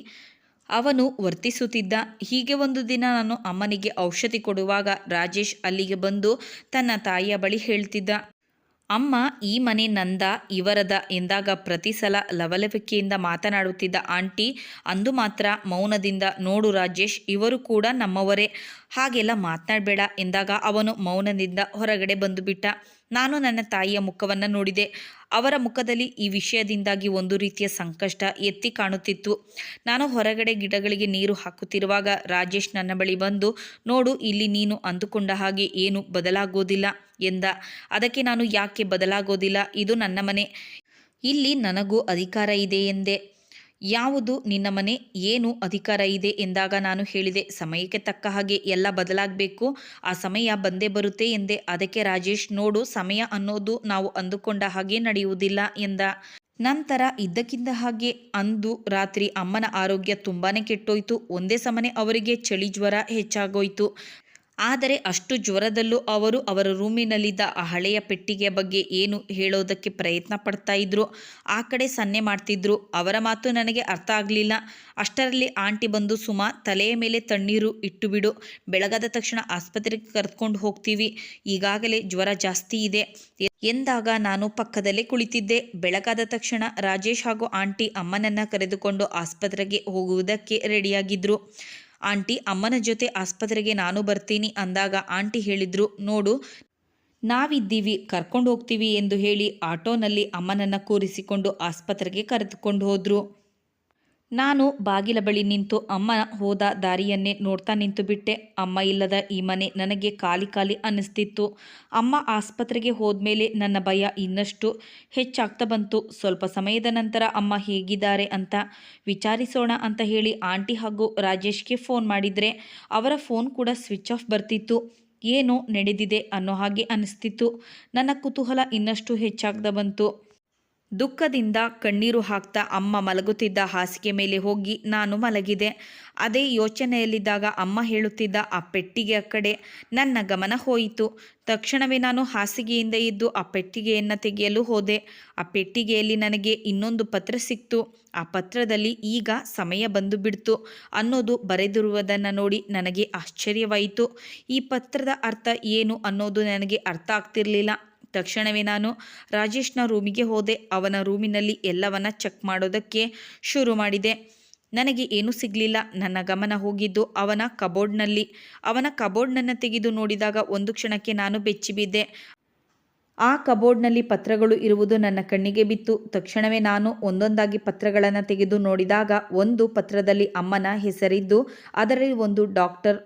ಅವನು ವರ್ತಿಸುತ್ತಿದ್ದ ಹೀಗೆ ಒಂದು ದಿನ ನಾನು ಅಮ್ಮನಿಗೆ ಔಷಧಿ ಕೊಡುವಾಗ ರಾಜೇಶ್ ಅಲ್ಲಿಗೆ ಬಂದು ತನ್ನ ತಾಯಿಯ ಬಳಿ ಹೇಳ್ತಿದ್ದ, ಅಮ್ಮ, ಈ ಮನೆ ನಂದ, ಇವರದ ಎಂದಾಗ ಪ್ರತಿ ಸಲ ಲವಲವಿಕೆಯಿಂದ ಮಾತನಾಡುತ್ತಿದ್ದ ಆಂಟಿ, ಅಂದು ಮಾತ್ರ ಮೌನದಿಂದ ನೋಡು ರಾಜೇಶ್, ಇವರು ಕೂಡ ನಮ್ಮವರೇ, ಹಾಗೆಲ್ಲ ಮಾತನಾಡಬೇಡ ಎಂದಾಗ ಅವನು ಮೌನದಿಂದ ಹೊರಗಡೆ ಬಂದು ಬಿಟ್ಟ. ನಾನು ನನ್ನ ತಾಯಿಯ ಮುಖವನ್ನು ನೋಡಿದೆ. ಅವರ ಮುಖದಲ್ಲಿ ಈ ವಿಷಯದಿಂದಾಗಿ ಒಂದು ರೀತಿಯ ಸಂಕಷ್ಟ ಎತ್ತಿ ಕಾಣುತ್ತಿತ್ತು. ನಾನು ಹೊರಗಡೆ ಗಿಡಗಳಿಗೆ ನೀರು ಹಾಕುತ್ತಿರುವಾಗ ರಾಜೇಶ್ ನನ್ನ ಬಳಿ ಬಂದು, ನೋಡು, ಇಲ್ಲಿ ನೀನು ಅಂದುಕೊಂಡ ಹಾಗೆ ಏನು ಬದಲಾಗೋದಿಲ್ಲ ಎಂದ. ಅದಕ್ಕೆ ನಾನು ಯಾಕೆ ಬದಲಾಗೋದಿಲ್ಲ? ಇದು ನನ್ನ ಮನೆ. ಇಲ್ಲಿ ನನಗೂ ಅಧಿಕಾರ ಇದೆ ಎಂದೆ. ಯಾವುದು ನಿನ್ನ ಮನೆ ಏನು ಅಧಿಕಾರ ಇದೆ ಎಂದಾಗ ನಾನು ಹೇಳಿದೆ, ಸಮಯಕ್ಕೆ ತಕ್ಕ ಹಾಗೆ ಎಲ್ಲ ಬದಲಾಗಬೇಕು. ಆ ಸಮಯ ಬಂದೇ ಬರುತ್ತೆ ಎಂದೆ. ಅದಕ್ಕೆ ರಾಜೇಶ್, ನೋಡು, ಸಮಯ ಅನ್ನೋದು ನಾವು ಅಂದುಕೊಂಡ ಹಾಗೆ ನಡೆಯುವುದಿಲ್ಲ ಎಂದ. ನಂತರ ಇದ್ದಕ್ಕಿದ್ದ ಹಾಗೆ ಅಂದು ರಾತ್ರಿ ಅಮ್ಮನ ಆರೋಗ್ಯ ತುಂಬಾನೇ ಕೆಟ್ಟೋಯ್ತು. ಒಂದೇ ಸಮನೆ ಅವರಿಗೆ ಚಳಿ ಜ್ವರ ಹೆಚ್ಚಾಗೋಯ್ತು. ಆದರೆ ಅಷ್ಟು ಜ್ವರದಲ್ಲೂ ಅವರು ಅವರ ರೂಮಿನಲ್ಲಿದ್ದ ಆ ಹಳೆಯ ಪೆಟ್ಟಿಗೆಯ ಬಗ್ಗೆ ಏನು ಹೇಳೋದಕ್ಕೆ ಪ್ರಯತ್ನ ಪಡ್ತಾ ಇದ್ರು. ಆ ಕಡೆ ಸನ್ನೆ ಮಾಡ್ತಿದ್ರು. ಅವರ ಮಾತು ನನಗೆ ಅರ್ಥ ಆಗಲಿಲ್ಲ. ಅಷ್ಟರಲ್ಲಿ ಆಂಟಿ ಬಂದು, ಸುಮಾ, ತಲೆಯ ಮೇಲೆ ತಣ್ಣೀರು ಇಟ್ಟು ಬಿಡು ಬೆಳಗಾದ ತಕ್ಷಣ ಆಸ್ಪತ್ರೆಗೆ ಕರೆದುಕೊಂಡು ಹೋಗ್ತೀವಿ. ಈಗಾಗಲೇ ಜ್ವರ ಜಾಸ್ತಿ ಇದೆ. ಎಂದಾಗ ನಾನು ಪಕ್ಕದಲ್ಲೇ ಕುಳಿತಿದ್ದೆ. ಬೆಳಗಾದ ತಕ್ಷಣ ರಾಜೇಶ್ ಹಾಗೂ ಆಂಟಿ ಅಮ್ಮನನ್ನು ಕರೆದುಕೊಂಡು ಆಸ್ಪತ್ರೆಗೆ ಹೋಗುವುದಕ್ಕೆ ರೆಡಿಯಾಗಿದ್ರು. ಆಂಟಿ, ಅಮ್ಮನ ಜೊತೆ ಆಸ್ಪತ್ರೆಗೆ ನಾನು ಬರ್ತೀನಿ ಅಂದಾಗ ಆಂಟಿ ಹೇಳಿದ್ರು, ನೋಡು, ನಾವಿದ್ದೀವಿ ಕರ್ಕೊಂಡು ಹೋಗ್ತೀವಿ ಎಂದು ಹೇಳಿ ಆಟೋನಲ್ಲಿ ಅಮ್ಮನನ್ನು ಕೂರಿಸಿಕೊಂಡು ಆಸ್ಪತ್ರೆಗೆ ಕರೆದುಕೊಂಡು ಹೋದ್ರು. ನಾನು ಬಾಗಿಲ ಬಳಿ ನಿಂತು ಅಮ್ಮ ಹೋದ ದಾರಿಯನ್ನೇ ನೋಡ್ತಾ ನಿಂತು ಬಿಟ್ಟೆ. ಅಮ್ಮ ಇಲ್ಲದ ಈ ಮನೆ ನನಗೆ ಖಾಲಿ ಖಾಲಿ ಅನ್ನಿಸ್ತಿತ್ತು. ಅಮ್ಮ ಆಸ್ಪತ್ರೆಗೆ ಹೋದ್ಮೇಲೆ ನನ್ನ ಭಯ ಇನ್ನಷ್ಟು ಹೆಚ್ಚಾಗ್ತಾ ಬಂತು. ಸ್ವಲ್ಪ ಸಮಯದ ನಂತರ ಅಮ್ಮ ಹೇಗಿದ್ದಾರೆ ಅಂತ ವಿಚಾರಿಸೋಣ ಅಂತ ಹೇಳಿ ಆಂಟಿ ಹಾಗೂ ರಾಜೇಶ್ಗೆ ಫೋನ್ ಮಾಡಿದರೆ ಅವರ ಫೋನ್ ಕೂಡ ಸ್ವಿಚ್ ಆಫ್ ಬರ್ತಿತ್ತು. ಏನೋ ನಡೆದಿದೆ ಅನ್ನೋ ಹಾಗೆ ಅನಿಸ್ತಿತ್ತು ನನ್ನ ಕುತೂಹಲ ಇನ್ನಷ್ಟು ಹೆಚ್ಚಾಗ್ತಾ ಬಂತು. ದುಃಖದಿಂದ ಕಣ್ಣೀರು ಹಾಕ್ತಾ ಅಮ್ಮ ಮಲಗುತ್ತಿದ್ದ ಹಾಸಿಗೆ ಮೇಲೆ ಹೋಗಿ ನಾನು ಮಲಗಿದೆ. ಅದೇ ಯೋಚನೆಯಲ್ಲಿದ್ದಾಗ ಅಮ್ಮ ಹೇಳುತ್ತಿದ್ದ, ಆ ಪೆಟ್ಟಿಗೆಯ ಕಡೆ ನನ್ನ ಗಮನ ಹೋಯಿತು. ತಕ್ಷಣವೇ ನಾನು ಹಾಸಿಗೆಯಿಂದ ಇದ್ದು ಆ ಪೆಟ್ಟಿಗೆಯನ್ನು ತೆಗೆಯಲು ಹೋದೆ. ಆ ಪೆಟ್ಟಿಗೆಯಲ್ಲಿ ನನಗೆ ಇನ್ನೊಂದು ಪತ್ರ ಸಿಕ್ತು. ಆ ಪತ್ರದಲ್ಲಿ ಈಗ ಸಮಯ ಬಂದು ಬಿಡ್ತು. ಅನ್ನೋದು ಬರೆದಿರುವುದನ್ನು ನೋಡಿ ನನಗೆ ಆಶ್ಚರ್ಯವಾಯಿತು. ಈ ಪತ್ರದ ಅರ್ಥ ಏನು ಅನ್ನೋದು ನನಗೆ ಅರ್ಥ ಆಗ್ತಿರಲಿಲ್ಲ. ತಕ್ಷಣವೇ ನಾನು ರಾಜೇಶ್ನ ರೂಮಿಗೆ ಹೋದೆ. ಅವನ ರೂಮಿನಲ್ಲಿ ಎಲ್ಲವನ್ನ ಚೆಕ್ ಮಾಡೋದಕ್ಕೆ ಶುರು ಮಾಡಿದೆ. ನನಗೆ ಏನೂ ಸಿಗಲಿಲ್ಲ. ನನ್ನ ಗಮನ ಹೋಗಿದ್ದು ಅವನ ಕಬೋರ್ಡ್ನಲ್ಲಿ. ಅವನ ಕಬೋರ್ಡ್ನನ್ನು ತೆಗೆದು ನೋಡಿದಾಗ ಒಂದು ಕ್ಷಣಕ್ಕೆ ನಾನು ಬೆಚ್ಚಿಬಿದ್ದೆ ಆ ಕಬೋರ್ಡ್ನಲ್ಲಿ ಪತ್ರಗಳು ಇರುವುದು ನನ್ನ ಕಣ್ಣಿಗೆ ಬಿತ್ತು. ತಕ್ಷಣವೇ ನಾನು ಒಂದೊಂದಾಗಿ ಪತ್ರಗಳನ್ನು ತೆಗೆದು ನೋಡಿದಾಗ ಒಂದು ಪತ್ರದಲ್ಲಿ ಅಮ್ಮನ ಹೆಸರಿದ್ದು, ಅದರಲ್ಲಿ ಒಂದು ಡಾಕ್ಟರ್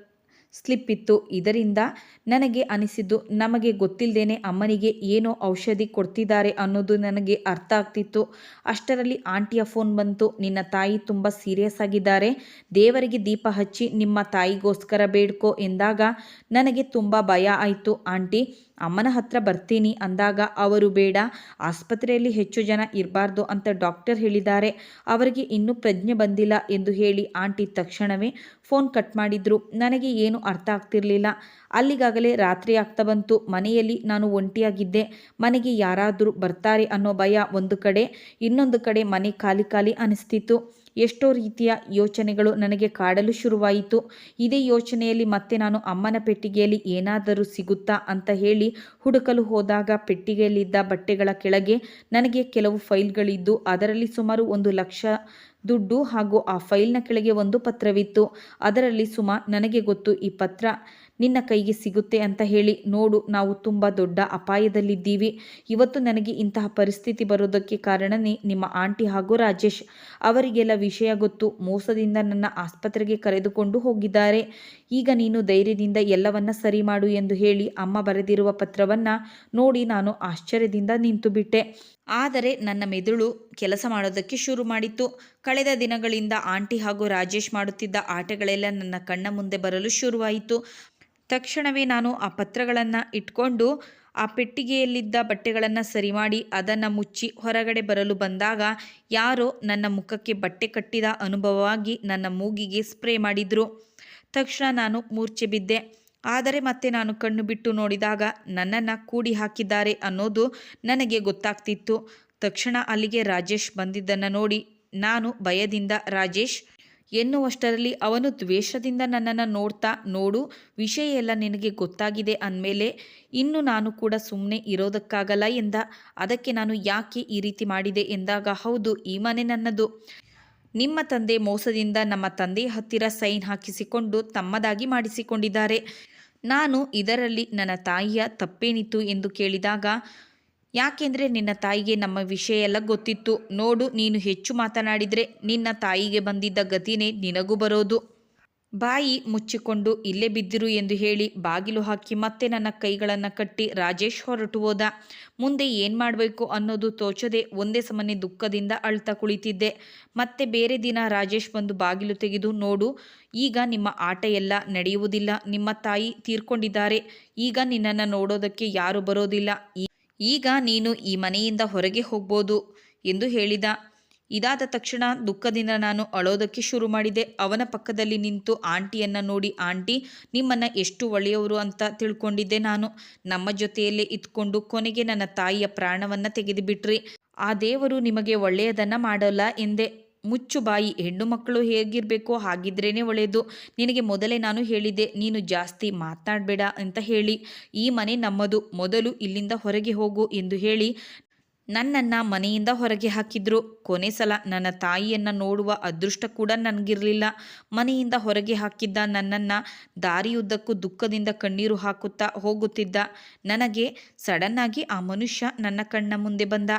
ಸ್ಲಿಪ್ ಇತ್ತು ಇದರಿಂದ ನನಗೆ ಅನಿಸಿದ್ದು, ನಮಗೆ ಗೊತ್ತಿಲ್ಲದೇನೆ ಅಮ್ಮನಿಗೆ ಏನೋ ಔಷಧಿ ಕೊಡ್ತಿದ್ದಾರೆ ಅನ್ನೋದು ನನಗೆ ಅರ್ಥ ಆಗ್ತಿತ್ತು. ಅಷ್ಟರಲ್ಲಿ ಆಂಟಿಯ ಫೋನ್ ಬಂತು. ನಿನ್ನ ತಾಯಿ ತುಂಬ ಸೀರಿಯಸ್ ಆಗಿದ್ದಾರೆ. ದೇವರಿಗೆ ದೀಪ ಹಚ್ಚಿ ನಿಮ್ಮ ತಾಯಿಗೋಸ್ಕರ ಬೇಡ್ಕೋ ಎಂದಾಗ ನನಗೆ ತುಂಬ ಭಯ ಆಯಿತು. ಆಂಟಿ ಅಮ್ಮನ ಹತ್ರ ಬರ್ತೀನಿ ಅಂದಾಗ ಅವರು ಬೇಡ, ಆಸ್ಪತ್ರೆಯಲ್ಲಿ ಹೆಚ್ಚು ಜನ ಇರಬಾರ್ದು ಅಂತ ಡಾಕ್ಟರ್ ಹೇಳಿದ್ದಾರೆ. ಅವರಿಗೆ ಇನ್ನೂ ಪ್ರಜ್ಞೆ ಬಂದಿಲ್ಲ ಎಂದು ಹೇಳಿ ಆಂಟಿ ತಕ್ಷಣವೇ ಫೋನ್ ಕಟ್ ಮಾಡಿದ್ರು. ನನಗೆ ಏನು ಅರ್ಥ ಆಗ್ತಿರಲಿಲ್ಲ. ಅಲ್ಲಿಗಾಗಲೇ ರಾತ್ರಿ ಆಗ್ತಾ ಬಂತು. ಮನೆಯಲ್ಲಿ ನಾನು ಒಂಟಿಯಾಗಿದ್ದೆ. ಮನೆಗೆ ಯಾರಾದರೂ ಬರ್ತಾರೆ ಅನ್ನೋ ಭಯ ಒಂದು ಕಡೆ, ಇನ್ನೊಂದು ಕಡೆ ಮನೆ ಖಾಲಿ ಖಾಲಿ ಅನಿಸ್ತಿತ್ತು. ಎಷ್ಟೋ ರೀತಿಯ ಯೋಚನೆಗಳು ನನಗೆ ಕಾಡಲು ಶುರುವಾಯಿತು. ಇದೇ ಯೋಚನೆಯಲ್ಲಿ ಮತ್ತೆ ನಾನು ಅಮ್ಮನ ಪೆಟ್ಟಿಗೆಯಲ್ಲಿ ಏನಾದರೂ ಸಿಗುತ್ತಾ ಅಂತ ಹೇಳಿ ಹುಡುಕಲು ಹೋದಾಗ ಪೆಟ್ಟಿಗೆಯಲ್ಲಿದ್ದ ಬಟ್ಟೆಗಳ ಕೆಳಗೆ ನನಗೆ ಕೆಲವು ಫೈಲ್ಗಳಿದ್ದು ಅದರಲ್ಲಿ ಸುಮಾರು ಒಂದು ಲಕ್ಷ ದುಡ್ಡು ಹಾಗೂ ಆ ಫೈಲ್ನ ಕೆಳಗೆ ಒಂದು ಪತ್ರವಿತ್ತು. ಅದರಲ್ಲಿ ಸುಮಾ, ನನಗೆ ಗೊತ್ತು ಈ ಪತ್ರ ನಿನ್ನ ಕೈಗೆ ಸಿಗುತ್ತೆ ಅಂತ ಹೇಳಿ, ನೋಡು, ನಾವು ತುಂಬ ದೊಡ್ಡ ಅಪಾಯದಲ್ಲಿದ್ದೀವಿ. ಇವತ್ತು ನನಗೆ ಇಂತಹ ಪರಿಸ್ಥಿತಿ ಬರೋದಕ್ಕೆ ಕಾರಣನೇ ನಿಮ್ಮ ಆಂಟಿ ಹಾಗೂ ರಾಜೇಶ್. ಅವರಿಗೆಲ್ಲ ವಿಷಯ ಗೊತ್ತು. ಮೋಸದಿಂದ ನನ್ನ ಆಸ್ಪತ್ರೆಗೆ ಕರೆದುಕೊಂಡು ಹೋಗಿದ್ದಾರೆ. ಈಗ ನೀನು ಧೈರ್ಯದಿಂದ ಎಲ್ಲವನ್ನ ಸರಿ ಮಾಡು ಎಂದು ಹೇಳಿ ಅಮ್ಮ ಬರೆದಿರುವ ಪತ್ರವನ್ನು ನೋಡಿ ನಾನು ಆಶ್ಚರ್ಯದಿಂದ ನಿಂತು ಬಿಟ್ಟೆ ಆದರೆ ನನ್ನ ಮೆದುಳು ಕೆಲಸ ಮಾಡೋದಕ್ಕೆ ಶುರು ಮಾಡಿತ್ತು. ಕಳೆದ ದಿನಗಳಿಂದ ಆಂಟಿ ಹಾಗೂ ರಾಜೇಶ್ ಮಾಡುತ್ತಿದ್ದ ಆಟಗಳೆಲ್ಲ ನನ್ನ ಕಣ್ಣ ಮುಂದೆ ಬರಲು ಶುರುವಾಯಿತು. ತಕ್ಷಣವೇ ನಾನು ಆ ಪತ್ರಗಳನ್ನು ಇಟ್ಕೊಂಡು ಆ ಪೆಟ್ಟಿಗೆಯಲ್ಲಿದ್ದ ಬಟ್ಟೆಗಳನ್ನು ಸರಿ ಮಾಡಿ ಅದನ್ನು ಮುಚ್ಚಿ ಹೊರಗಡೆ ಬರಲು ಬಂದಾಗ ಯಾರೋ ನನ್ನ ಮುಖಕ್ಕೆ ಬಟ್ಟೆ ಕಟ್ಟಿದ ಅನುಭವವಾಗಿ ನನ್ನ ಮೂಗಿಗೆ ಸ್ಪ್ರೇ ಮಾಡಿದರು. ತಕ್ಷಣ ನಾನು ಮೂರ್ಛೆ ಬಿದ್ದೆ. ಆದರೆ ಮತ್ತೆ ನಾನು ಕಣ್ಣು ಬಿಟ್ಟು ನೋಡಿದಾಗ ನನ್ನನ್ನು ಕೂಡಿ ಹಾಕಿದ್ದಾರೆ ಅನ್ನೋದು ನನಗೆ ಗೊತ್ತಾಗ್ತಿತ್ತು. ತಕ್ಷಣ ಅಲ್ಲಿಗೆ ರಾಜೇಶ್ ಬಂದಿದ್ದನ್ನು ನೋಡಿ ನಾನು ಭಯದಿಂದ, ರಾಜೇಶ್, ಎನ್ನುವಷ್ಟರಲ್ಲಿ ಅವನು ದ್ವೇಷದಿಂದ ನನ್ನನ್ನು ನೋಡ್ತಾ ನೋಡು, ವಿಷಯ ಎಲ್ಲ ನಿನಗೆ ಗೊತ್ತಾಗಿದೆ ಅಂದಮೇಲೆ ಇನ್ನು ನಾನು ಕೂಡ ಸುಮ್ಮನೆ ಇರೋದಕ್ಕಾಗಲ್ಲ ಎಂದ. ಅದಕ್ಕೆ ನಾನು ಯಾಕೆ ಈ ರೀತಿ ಮಾಡಿದೆ? ಎಂದಾಗ, ಹೌದು, ಈ ಮನೆ ನನ್ನದು. ನಿಮ್ಮ ತಂದೆ ಮೋಸದಿಂದ ನಮ್ಮ ತಂದೆಯ ಹತ್ತಿರ ಸೈನ್ ಹಾಕಿಸಿಕೊಂಡು ತಮ್ಮದಾಗಿ ಮಾಡಿಸಿಕೊಂಡಿದ್ದಾರೆ. ನಾನು ಇದರಲ್ಲಿ ನನ್ನ ತಾಯಿಯ ತಪ್ಪೇನಿತ್ತು ಎಂದು ಕೇಳಿದಾಗ, ಯಾಕೆಂದರೆ ನಿನ್ನ ತಾಯಿಗೆ ನಮ್ಮ ವಿಷಯ ಎಲ್ಲ ಗೊತ್ತಿತ್ತು. ನೋಡು, ನೀನು ಹೆಚ್ಚು ಮಾತನಾಡಿದರೆ ನಿನ್ನ ತಾಯಿಗೆ ಬಂದಿದ್ದ ಗತಿನೇ ನಿನಗೂ ಬರೋದು. ಬಾಯಿ ಮುಚ್ಚಿಕೊಂಡು ಇಲ್ಲೇ ಬಿದ್ದಿರು ಎಂದು ಹೇಳಿ ಬಾಗಿಲು ಹಾಕಿ ಮತ್ತೆ ನನ್ನ ಕೈಗಳನ್ನು ಕಟ್ಟಿ ರಾಜೇಶ್ ಹೊರಟು ಹೋದ. ಮುಂದೆ ಏನು ಮಾಡಬೇಕು ಅನ್ನೋದು ತೋಚದೆ ಒಂದೇ ಸಮನೆ ದುಃಖದಿಂದ ಅಳ್ತಾ ಕುಳಿತಿದ್ದೆ. ಮತ್ತೆ ಬೇರೆ ದಿನ ರಾಜೇಶ್ ಬಂದು ಬಾಗಿಲು ತೆಗೆದು, ನೋಡು, ಈಗ ನಿಮ್ಮ ಆಟ ಎಲ್ಲ ನಡೆಯುವುದಿಲ್ಲ. ನಿಮ್ಮ ತಾಯಿ ತೀರ್ಕೊಂಡಿದ್ದಾರೆ. ಈಗ ನಿನ್ನನ್ನು ನೋಡೋದಕ್ಕೆ ಯಾರು ಬರೋದಿಲ್ಲ. ಈಗ ನೀನು ಈ ಮನೆಯಿಂದ ಹೊರಗೆ ಹೋಗ್ಬೋದು ಎಂದು ಹೇಳಿದ. ಇದಾದ ತಕ್ಷಣ ದುಃಖದಿಂದ ನಾನು ಅಳೋದಕ್ಕೆ ಶುರು ಮಾಡಿದೆ. ಅವನ ಪಕ್ಕದಲ್ಲಿ ನಿಂತು ಆಂಟಿಯನ್ನು ನೋಡಿ, ಆಂಟಿ, ನಿಮ್ಮನ್ನು ಎಷ್ಟು ಒಳ್ಳೆಯವರು ಅಂತ ತಿಳ್ಕೊಂಡಿದ್ದೆ ನಾನು. ನಮ್ಮ ಜೊತೆಯಲ್ಲೇ ಇದ್ಕೊಂಡು ಕೊನೆಗೆ ನನ್ನ ತಾಯಿಯ ಪ್ರಾಣವನ್ನು ತೆಗೆದುಬಿಟ್ರಿ. ಆ ದೇವರು ನಿಮಗೆ ಒಳ್ಳೆಯದನ್ನು ಮಾಡಲ್ಲ ಎಂದೆ. ಮುಚ್ಚು ಬಾಯಿ, ಹೆಣ್ಣು ಮಕ್ಕಳು ಹೇಗಿರಬೇಕು ಹಾಗಿದ್ರೇ ಒಳ್ಳೆಯದು. ನಿನಗೆ ಮೊದಲೇ ನಾನು ಹೇಳಿದೆ ನೀನು ಜಾಸ್ತಿ ಮಾತನಾಡಬೇಡ ಅಂತ ಹೇಳಿ. ಈ ಮನೆ ನಮ್ಮದು. ಮೊದಲು ಇಲ್ಲಿಂದ ಹೊರಗೆ ಹೋಗು ಎಂದು ಹೇಳಿ ನನ್ನನ್ನು ಮನೆಯಿಂದ ಹೊರಗೆ ಹಾಕಿದ್ರು. ಕೊನೆ ಸಲ ನನ್ನ ತಾಯಿಯನ್ನು ನೋಡುವ ಅದೃಷ್ಟ ಕೂಡ ನನಗಿರಲಿಲ್ಲ. ಮನೆಯಿಂದ ಹೊರಗೆ ಹಾಕಿದ್ದ ನನ್ನನ್ನು ದಾರಿಯುದ್ದಕ್ಕೂ ದುಃಖದಿಂದ ಕಣ್ಣೀರು ಹಾಕುತ್ತಾ ಹೋಗುತ್ತಿದ್ದ. ನನಗೆ ಸಡನ್ನಾಗಿ ಆ ಮನುಷ್ಯ ನನ್ನ ಕಣ್ಣ ಮುಂದೆ ಬಂದ.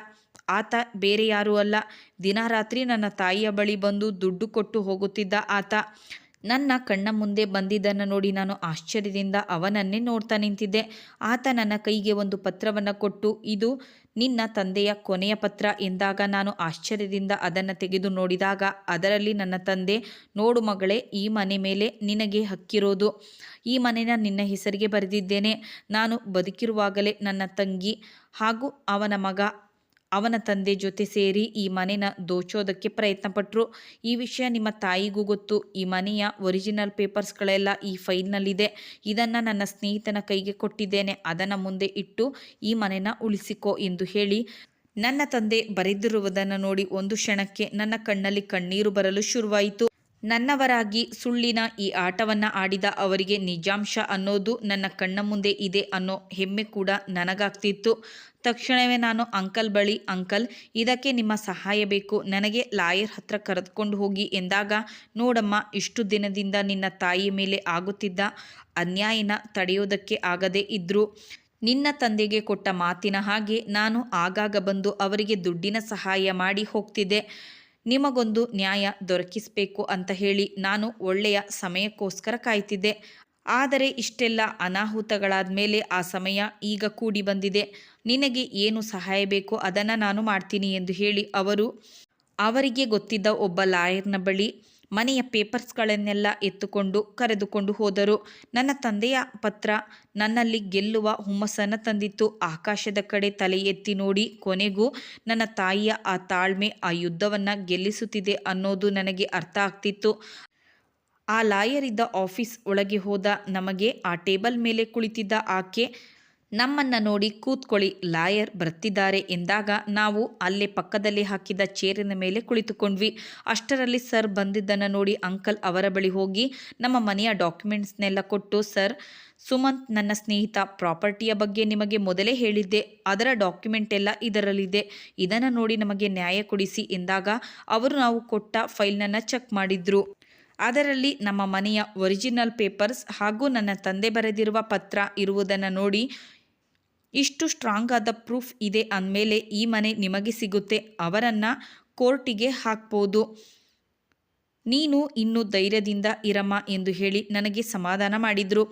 ಆತ ಬೇರೆ ಯಾರೂ ಅಲ್ಲ. ದಿನ ರಾತ್ರಿ ನನ್ನ ತಾಯಿಯ ಬಳಿ ಬಂದು ದುಡ್ಡು ಕೊಟ್ಟು ಹೋಗುತ್ತಿದ್ದ ಆತ. ನನ್ನ ಕಣ್ಣ ಮುಂದೆ ಬಂದಿದ್ದನ್ನು ನೋಡಿ ನಾನು ಆಶ್ಚರ್ಯದಿಂದ ಅವನನ್ನೇ ನೋಡ್ತಾ ನಿಂತಿದ್ದೆ. ಆತ ನನ್ನ ಕೈಗೆ ಒಂದು ಪತ್ರವನ್ನು ಕೊಟ್ಟು, ಇದು ನಿನ್ನ ತಂದೆಯ ಕೊನೆಯ ಪತ್ರ ಎಂದಾಗ ನಾನು ಆಶ್ಚರ್ಯದಿಂದ ಅದನ್ನು ತೆಗೆದು ನೋಡಿದಾಗ ಅದರಲ್ಲಿ ನನ್ನ ತಂದೆ, ನೋಡು ಮಗಳೇ, ಈ ಮನೆ ಮೇಲೆ ನಿನಗೆ ಹಕ್ಕಿರೋದು. ಈ ಮನೆನ ನಿನ್ನ ಹೆಸರಿಗೆ ಬರೆದಿದ್ದೇನೆ. ನಾನು ಬದುಕಿರುವಾಗಲೇ ನನ್ನ ತಂಗಿ ಹಾಗೂ ಅವನ ಮಗ ಅವನ ತಂದೆ ಜೊತೆ ಸೇರಿ ಈ ಮನೆನ ದೋಚೋದಕ್ಕೆ ಪ್ರಯತ್ನಪಟ್ಟರು ಈ ವಿಷಯ ನಿಮ್ಮ ತಾಯಿಗೂ ಗೊತ್ತು. ಈ ಮನೆಯ ಒರಿಜಿನಲ್ ಪೇಪರ್ಸ್ಗಳೆಲ್ಲ ಈ ಫೈಲ್ನಲ್ಲಿದೆ. ಇದನ್ನು ನನ್ನ ಸ್ನೇಹಿತನ ಕೈಗೆ ಕೊಟ್ಟಿದ್ದೇನೆ. ಅದನ್ನು ಮುಂದೆ ಇಟ್ಟು ಈ ಮನೆನ ಉಳಿಸಿಕೋ ಎಂದು ಹೇಳಿ ನನ್ನ ತಂದೆ ಬರೆದಿರುವುದನ್ನು ನೋಡಿ ಒಂದು ಕ್ಷಣಕ್ಕೆ ನನ್ನ ಕಣ್ಣಲ್ಲಿ ಕಣ್ಣೀರು ಬರಲು ಶುರುವಾಯಿತು. ನನ್ನವರಾಗಿ ಸುಳ್ಳಿನ ಈ ಆಟವನ್ನು ಆಡಿದ ಅವರಿಗೆ ನಿಜಾಂಶ ಅನ್ನೋದು ನನ್ನ ಕಣ್ಣ ಮುಂದೆ ಇದೆ ಅನ್ನೋ ಹೆಮ್ಮೆ ಕೂಡ ನನಗಾಗ್ತಿತ್ತು. ತಕ್ಷಣವೇ ನಾನು ಅಂಕಲ್ ಬಳಿ, ಅಂಕಲ್, ಇದಕ್ಕೆ ನಿಮ್ಮ ಸಹಾಯ ಬೇಕು. ನನಗೆ ಲಾಯರ್ ಹತ್ರ ಕರೆದುಕೊಂಡು ಹೋಗಿ. ಎಂದಾಗ, ನೋಡಮ್ಮ, ಇಷ್ಟು ದಿನದಿಂದ ನಿನ್ನ ತಾಯಿ ಮೇಲೆ ಆಗುತ್ತಿದ್ದ ಅನ್ಯಾಯನ ತಡೆಯೋದಕ್ಕೆ ಆಗದೇ ಇದ್ದರು ನಿನ್ನ ತಂದೆಗೆ ಕೊಟ್ಟ ಮಾತಿನ ಹಾಗೆ ನಾನು ಆಗಾಗ ಬಂದು ಅವರಿಗೆ ದುಡ್ಡಿನ ಸಹಾಯ ಮಾಡಿ ಹೋಗ್ತಿದ್ದೆ. ನಿಮಗೊಂದು ನ್ಯಾಯ ದೊರಕಿಸಬೇಕು ಅಂತ ಹೇಳಿ ನಾನು ಒಳ್ಳೆಯ ಸಮಯಕ್ಕೋಸ್ಕರ ಕಾಯ್ತಿದ್ದೆ. ಆದರೆ ಇಷ್ಟೆಲ್ಲ ಅನಾಹುತಗಳಾದ ಮೇಲೆ ಆ ಸಮಯ ಈಗ ಕೂಡಿ ಬಂದಿದೆ. ನಿನಗೆ ಏನು ಸಹಾಯ ಬೇಕೋ ಅದನ್ನು ನಾನು ಮಾಡ್ತೀನಿ ಎಂದು ಹೇಳಿ ಅವರು ಅವರಿಗೆ ಗೊತ್ತಿದ್ದ ಒಬ್ಬ ಲಾಯರ್ನ ಬಳಿ ಮನೆಯ ಪೇಪರ್ಸ್ಗಳನ್ನೆಲ್ಲ ಎತ್ತುಕೊಂಡು ಕರೆದುಕೊಂಡು ಹೋದರು. ನನ್ನ ತಂದೆಯ ಪತ್ರ ನನ್ನಲ್ಲಿ ಗೆಲ್ಲುವ ಹುಮ್ಮಸ್ಸನ್ನು ತಂದಿತ್ತು. ಆಕಾಶದ ಕಡೆ ತಲೆ ಎತ್ತಿ ನೋಡಿ ಕೊನೆಗೂ ನನ್ನ ತಾಯಿಯ ಆ ತಾಳ್ಮೆ, ಆ ಯುದ್ಧವನ್ನು ಗೆಲ್ಲಿಸುತ್ತಿದೆ ಅನ್ನೋದು ನನಗೆ ಅರ್ಥ ಆಗ್ತಿತ್ತು. ಆ ಲಾಯರ್ ಇದ್ದ ಆಫೀಸ್ ಒಳಗೆ ಹೋದ ನಮಗೆ ಆ ಟೇಬಲ್ ಮೇಲೆ ಕುಳಿತಿದ್ದ ಆಕೆ ನಮ್ಮನ್ನು ನೋಡಿ ಕೂತ್ಕೊಳ್ಳಿ, ಲಾಯರ್ ಬರ್ತಿದ್ದಾರೆ ಎಂದಾಗ ನಾವು ಅಲ್ಲೇ ಪಕ್ಕದಲ್ಲಿ ಹಾಕಿದ ಚೇರಿನ ಮೇಲೆ ಕುಳಿತುಕೊಂಡ್ವಿ. ಅಷ್ಟರಲ್ಲಿ ಸರ್ ಬಂದಿದ್ದನ್ನು ನೋಡಿ ಅಂಕಲ್ ಅವರ ಬಳಿ ಹೋಗಿ, ನಮ್ಮ ಮನೆಯ ಡಾಕ್ಯುಮೆಂಟ್ಸ್ನೆಲ್ಲ ಕೊಟ್ಟು, ಸರ್, ಸುಮಂತ್ ನನ್ನ ಸ್ನೇಹಿತ, ಪ್ರಾಪರ್ಟಿಯ ಬಗ್ಗೆ ನಿಮಗೆ ಮೊದಲೇ ಹೇಳಿದ್ದೆ, ಅದರ ಡಾಕ್ಯುಮೆಂಟ್ ಎಲ್ಲ ಇದರಲ್ಲಿದೆ, ಇದನ್ನು ನೋಡಿ ನಮಗೆ ನ್ಯಾಯ ಕೊಡಿಸಿ ಎಂದಾಗ ಅವರು ನಾವು ಕೊಟ್ಟ ಫೈಲ್ನನ್ನು ಚೆಕ್ ಮಾಡಿದ್ರು. ಅದರಲ್ಲಿ ನಮ್ಮ ಮನೆಯ ಒರಿಜಿನಲ್ ಪೇಪರ್ಸ್ ಹಾಗೂ ನನ್ನ ತಂದೆ ಬರೆದಿರುವ ಪತ್ರ ಇರುವುದನ್ನು ನೋಡಿ ಇಷ್ಟು ಸ್ಟ್ರಾಂಗ್ ಆದ ಪ್ರೂಫ್ ಇದೆ ಅಂದಮೇಲೆ ಈ ಮನೆ ನಿಮಗೆ ಸಿಗುತ್ತೆ, ಅವರನ್ನು ಕೋರ್ಟಿಗೆ ಹಾಕ್ಬೋದು. ನೀನು ಇನ್ನು ಧೈರ್ಯದಿಂದ ಇರಮ್ಮ ಎಂದು ಹೇಳಿ ನನಗೆ ಸಮಾಧಾನ ಮಾಡಿದರು.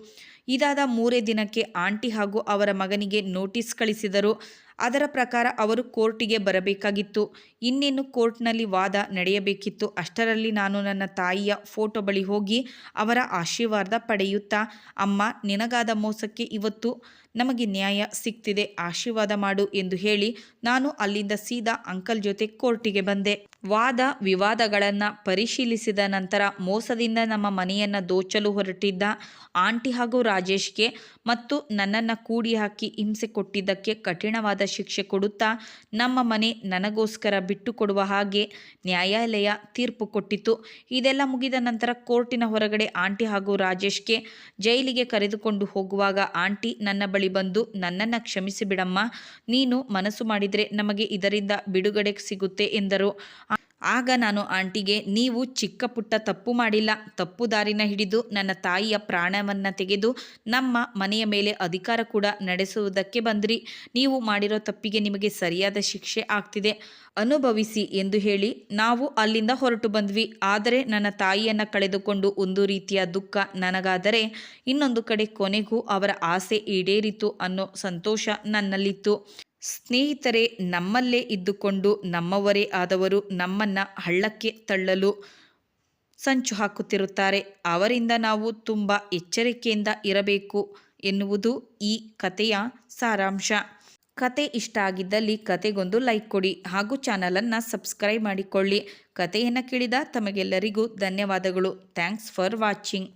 ಇದಾದ ಮೂರೇ ದಿನಕ್ಕೆ ಆಂಟಿ ಹಾಗೂ ಅವರ ಮಗನಿಗೆ ನೋಟಿಸ್ ಕಳಿಸಿದರು. ಅದರ ಪ್ರಕಾರ ಅವರು ಕೋರ್ಟಿಗೆ ಬರಬೇಕಾಗಿತ್ತು. ಇನ್ನೇನು ಕೋರ್ಟ್ನಲ್ಲಿ ವಾದ ನಡೆಯಬೇಕಿತ್ತು. ಅಷ್ಟರಲ್ಲಿ ನಾನು ನನ್ನ ತಾಯಿಯ ಫೋಟೋ ಬಳಿ ಹೋಗಿ ಅವರ ಆಶೀರ್ವಾದ ಪಡೆಯುತ್ತಾ, ಅಮ್ಮ, ನಿನಗಾದ ಮೋಸಕ್ಕೆ ಇವತ್ತು ನಮಗೆ ನ್ಯಾಯ ಸಿಗ್ತಿದೆ ಆಶೀರ್ವಾದ ಮಾಡು ಎಂದು ಹೇಳಿ ನಾನು ಅಲ್ಲಿಂದ ಸೀದಾ ಅಂಕಲ್ ಜೊತೆ ಕೋರ್ಟಿಗೆ ಬಂದೆ. ವಾದ ವಿವಾದಗಳನ್ನು ಪರಿಶೀಲಿಸಿದ ನಂತರ ಮೋಸದಿಂದ ನಮ್ಮ ಮನೆಯನ್ನು ದೋಚಲು ಹೊರಟಿದ್ದ ಆಂಟಿ ಹಾಗೂ ರಾಜೇಶ್ಗೆ ಮತ್ತು ನನ್ನನ್ನು ಕೂಡಿ ಹಾಕಿ ಹಿಂಸೆ ಕೊಟ್ಟಿದ್ದಕ್ಕೆ ಕಠಿಣವಾದ ಶಿಕ್ಷೆ ಕೊಡುತ್ತಾ ನಮ್ಮ ಮನೆ ನನಗೋಸ್ಕರ ಬಿಟ್ಟುಕೊಡುವ ಹಾಗೆ ನ್ಯಾಯಾಲಯ ತೀರ್ಪು ಕೊಟ್ಟಿತು. ಇದೆಲ್ಲ ಮುಗಿದ ನಂತರ ಕೋರ್ಟಿನ ಹೊರಗಡೆ ಆಂಟಿ ಹಾಗೂ ರಾಜೇಶ್ಗೆ ಜೈಲಿಗೆ ಕರೆದುಕೊಂಡು ಹೋಗುವಾಗ ಆಂಟಿ ನನ್ನ ಬಳಿ ಬಂದು ನನ್ನನ್ನು ಕ್ಷಮಿಸಿ ಬಿಡಮ್ಮ, ನೀನು ಮನಸ್ಸು ಮಾಡಿದರೆ ನಮಗೆ ಇದರಿಂದ ಬಿಡುಗಡೆ ಸಿಗುತ್ತೆ ಎಂದರು. ಆಗ ನಾನು ಆಂಟಿಗೆ, ನೀವು ಚಿಕ್ಕ ಪುಟ್ಟ ತಪ್ಪು ಮಾಡಿಲ್ಲ. ತಪ್ಪು ದಾರಿನ ಹಿಡಿದು ನನ್ನ ತಾಯಿಯ ಪ್ರಾಣವನ್ನು ತೆಗೆದು ನಮ್ಮ ಮನೆಯ ಮೇಲೆ ಅಧಿಕಾರ ಕೂಡ ನಡೆಸುವುದಕ್ಕೆ ಬಂದ್ರಿ. ನೀವು ಮಾಡಿರೋ ತಪ್ಪಿಗೆ ನಿಮಗೆ ಸರಿಯಾದ ಶಿಕ್ಷೆ ಆಗ್ತಿದೆ. ಅನುಭವಿಸಿ ಎಂದು ಹೇಳಿ ನಾವು ಅಲ್ಲಿಂದ ಹೊರಟು ಬಂದ್ವಿ. ಆದರೆ ನನ್ನ ತಾಯಿಯನ್ನು ಕಳೆದುಕೊಂಡು ಒಂದು ರೀತಿಯ ದುಃಖ ನನಗಾದರೆ ಇನ್ನೊಂದು ಕಡೆ ಕೊನೆಗೂ ಅವರ ಆಸೆ ಈಡೇರಿತು ಅನ್ನೋ ಸಂತೋಷ ನನ್ನಲ್ಲಿತ್ತು. ಸ್ನೇಹಿತರೆ, ನಮ್ಮಲ್ಲೇ ಇದ್ದುಕೊಂಡು ನಮ್ಮವರೇ ಆದವರು ನಮ್ಮನ್ನು ಹಳ್ಳಕ್ಕೆ ತಳ್ಳಲು ಸಂಚು ಹಾಕುತ್ತಿರುತ್ತಾರೆ. ಅವರಿಂದ ನಾವು ತುಂಬ ಎಚ್ಚರಿಕೆಯಿಂದ ಇರಬೇಕು ಎನ್ನುವುದು ಈ ಕಥೆಯ ಸಾರಾಂಶ. ಕತೆ ಇಷ್ಟ ಆಗಿದ್ದಲ್ಲಿ ಕತೆಗೊಂದು ಲೈಕ್ ಕೊಡಿ ಹಾಗೂ ಚಾನಲನ್ನು ಸಬ್ಸ್ಕ್ರೈಬ್ ಮಾಡಿಕೊಳ್ಳಿ. ಕತೆಯನ್ನು ಕೇಳಿದ ತಮಗೆಲ್ಲರಿಗೂ ಧನ್ಯವಾದಗಳು. Thanks for watching.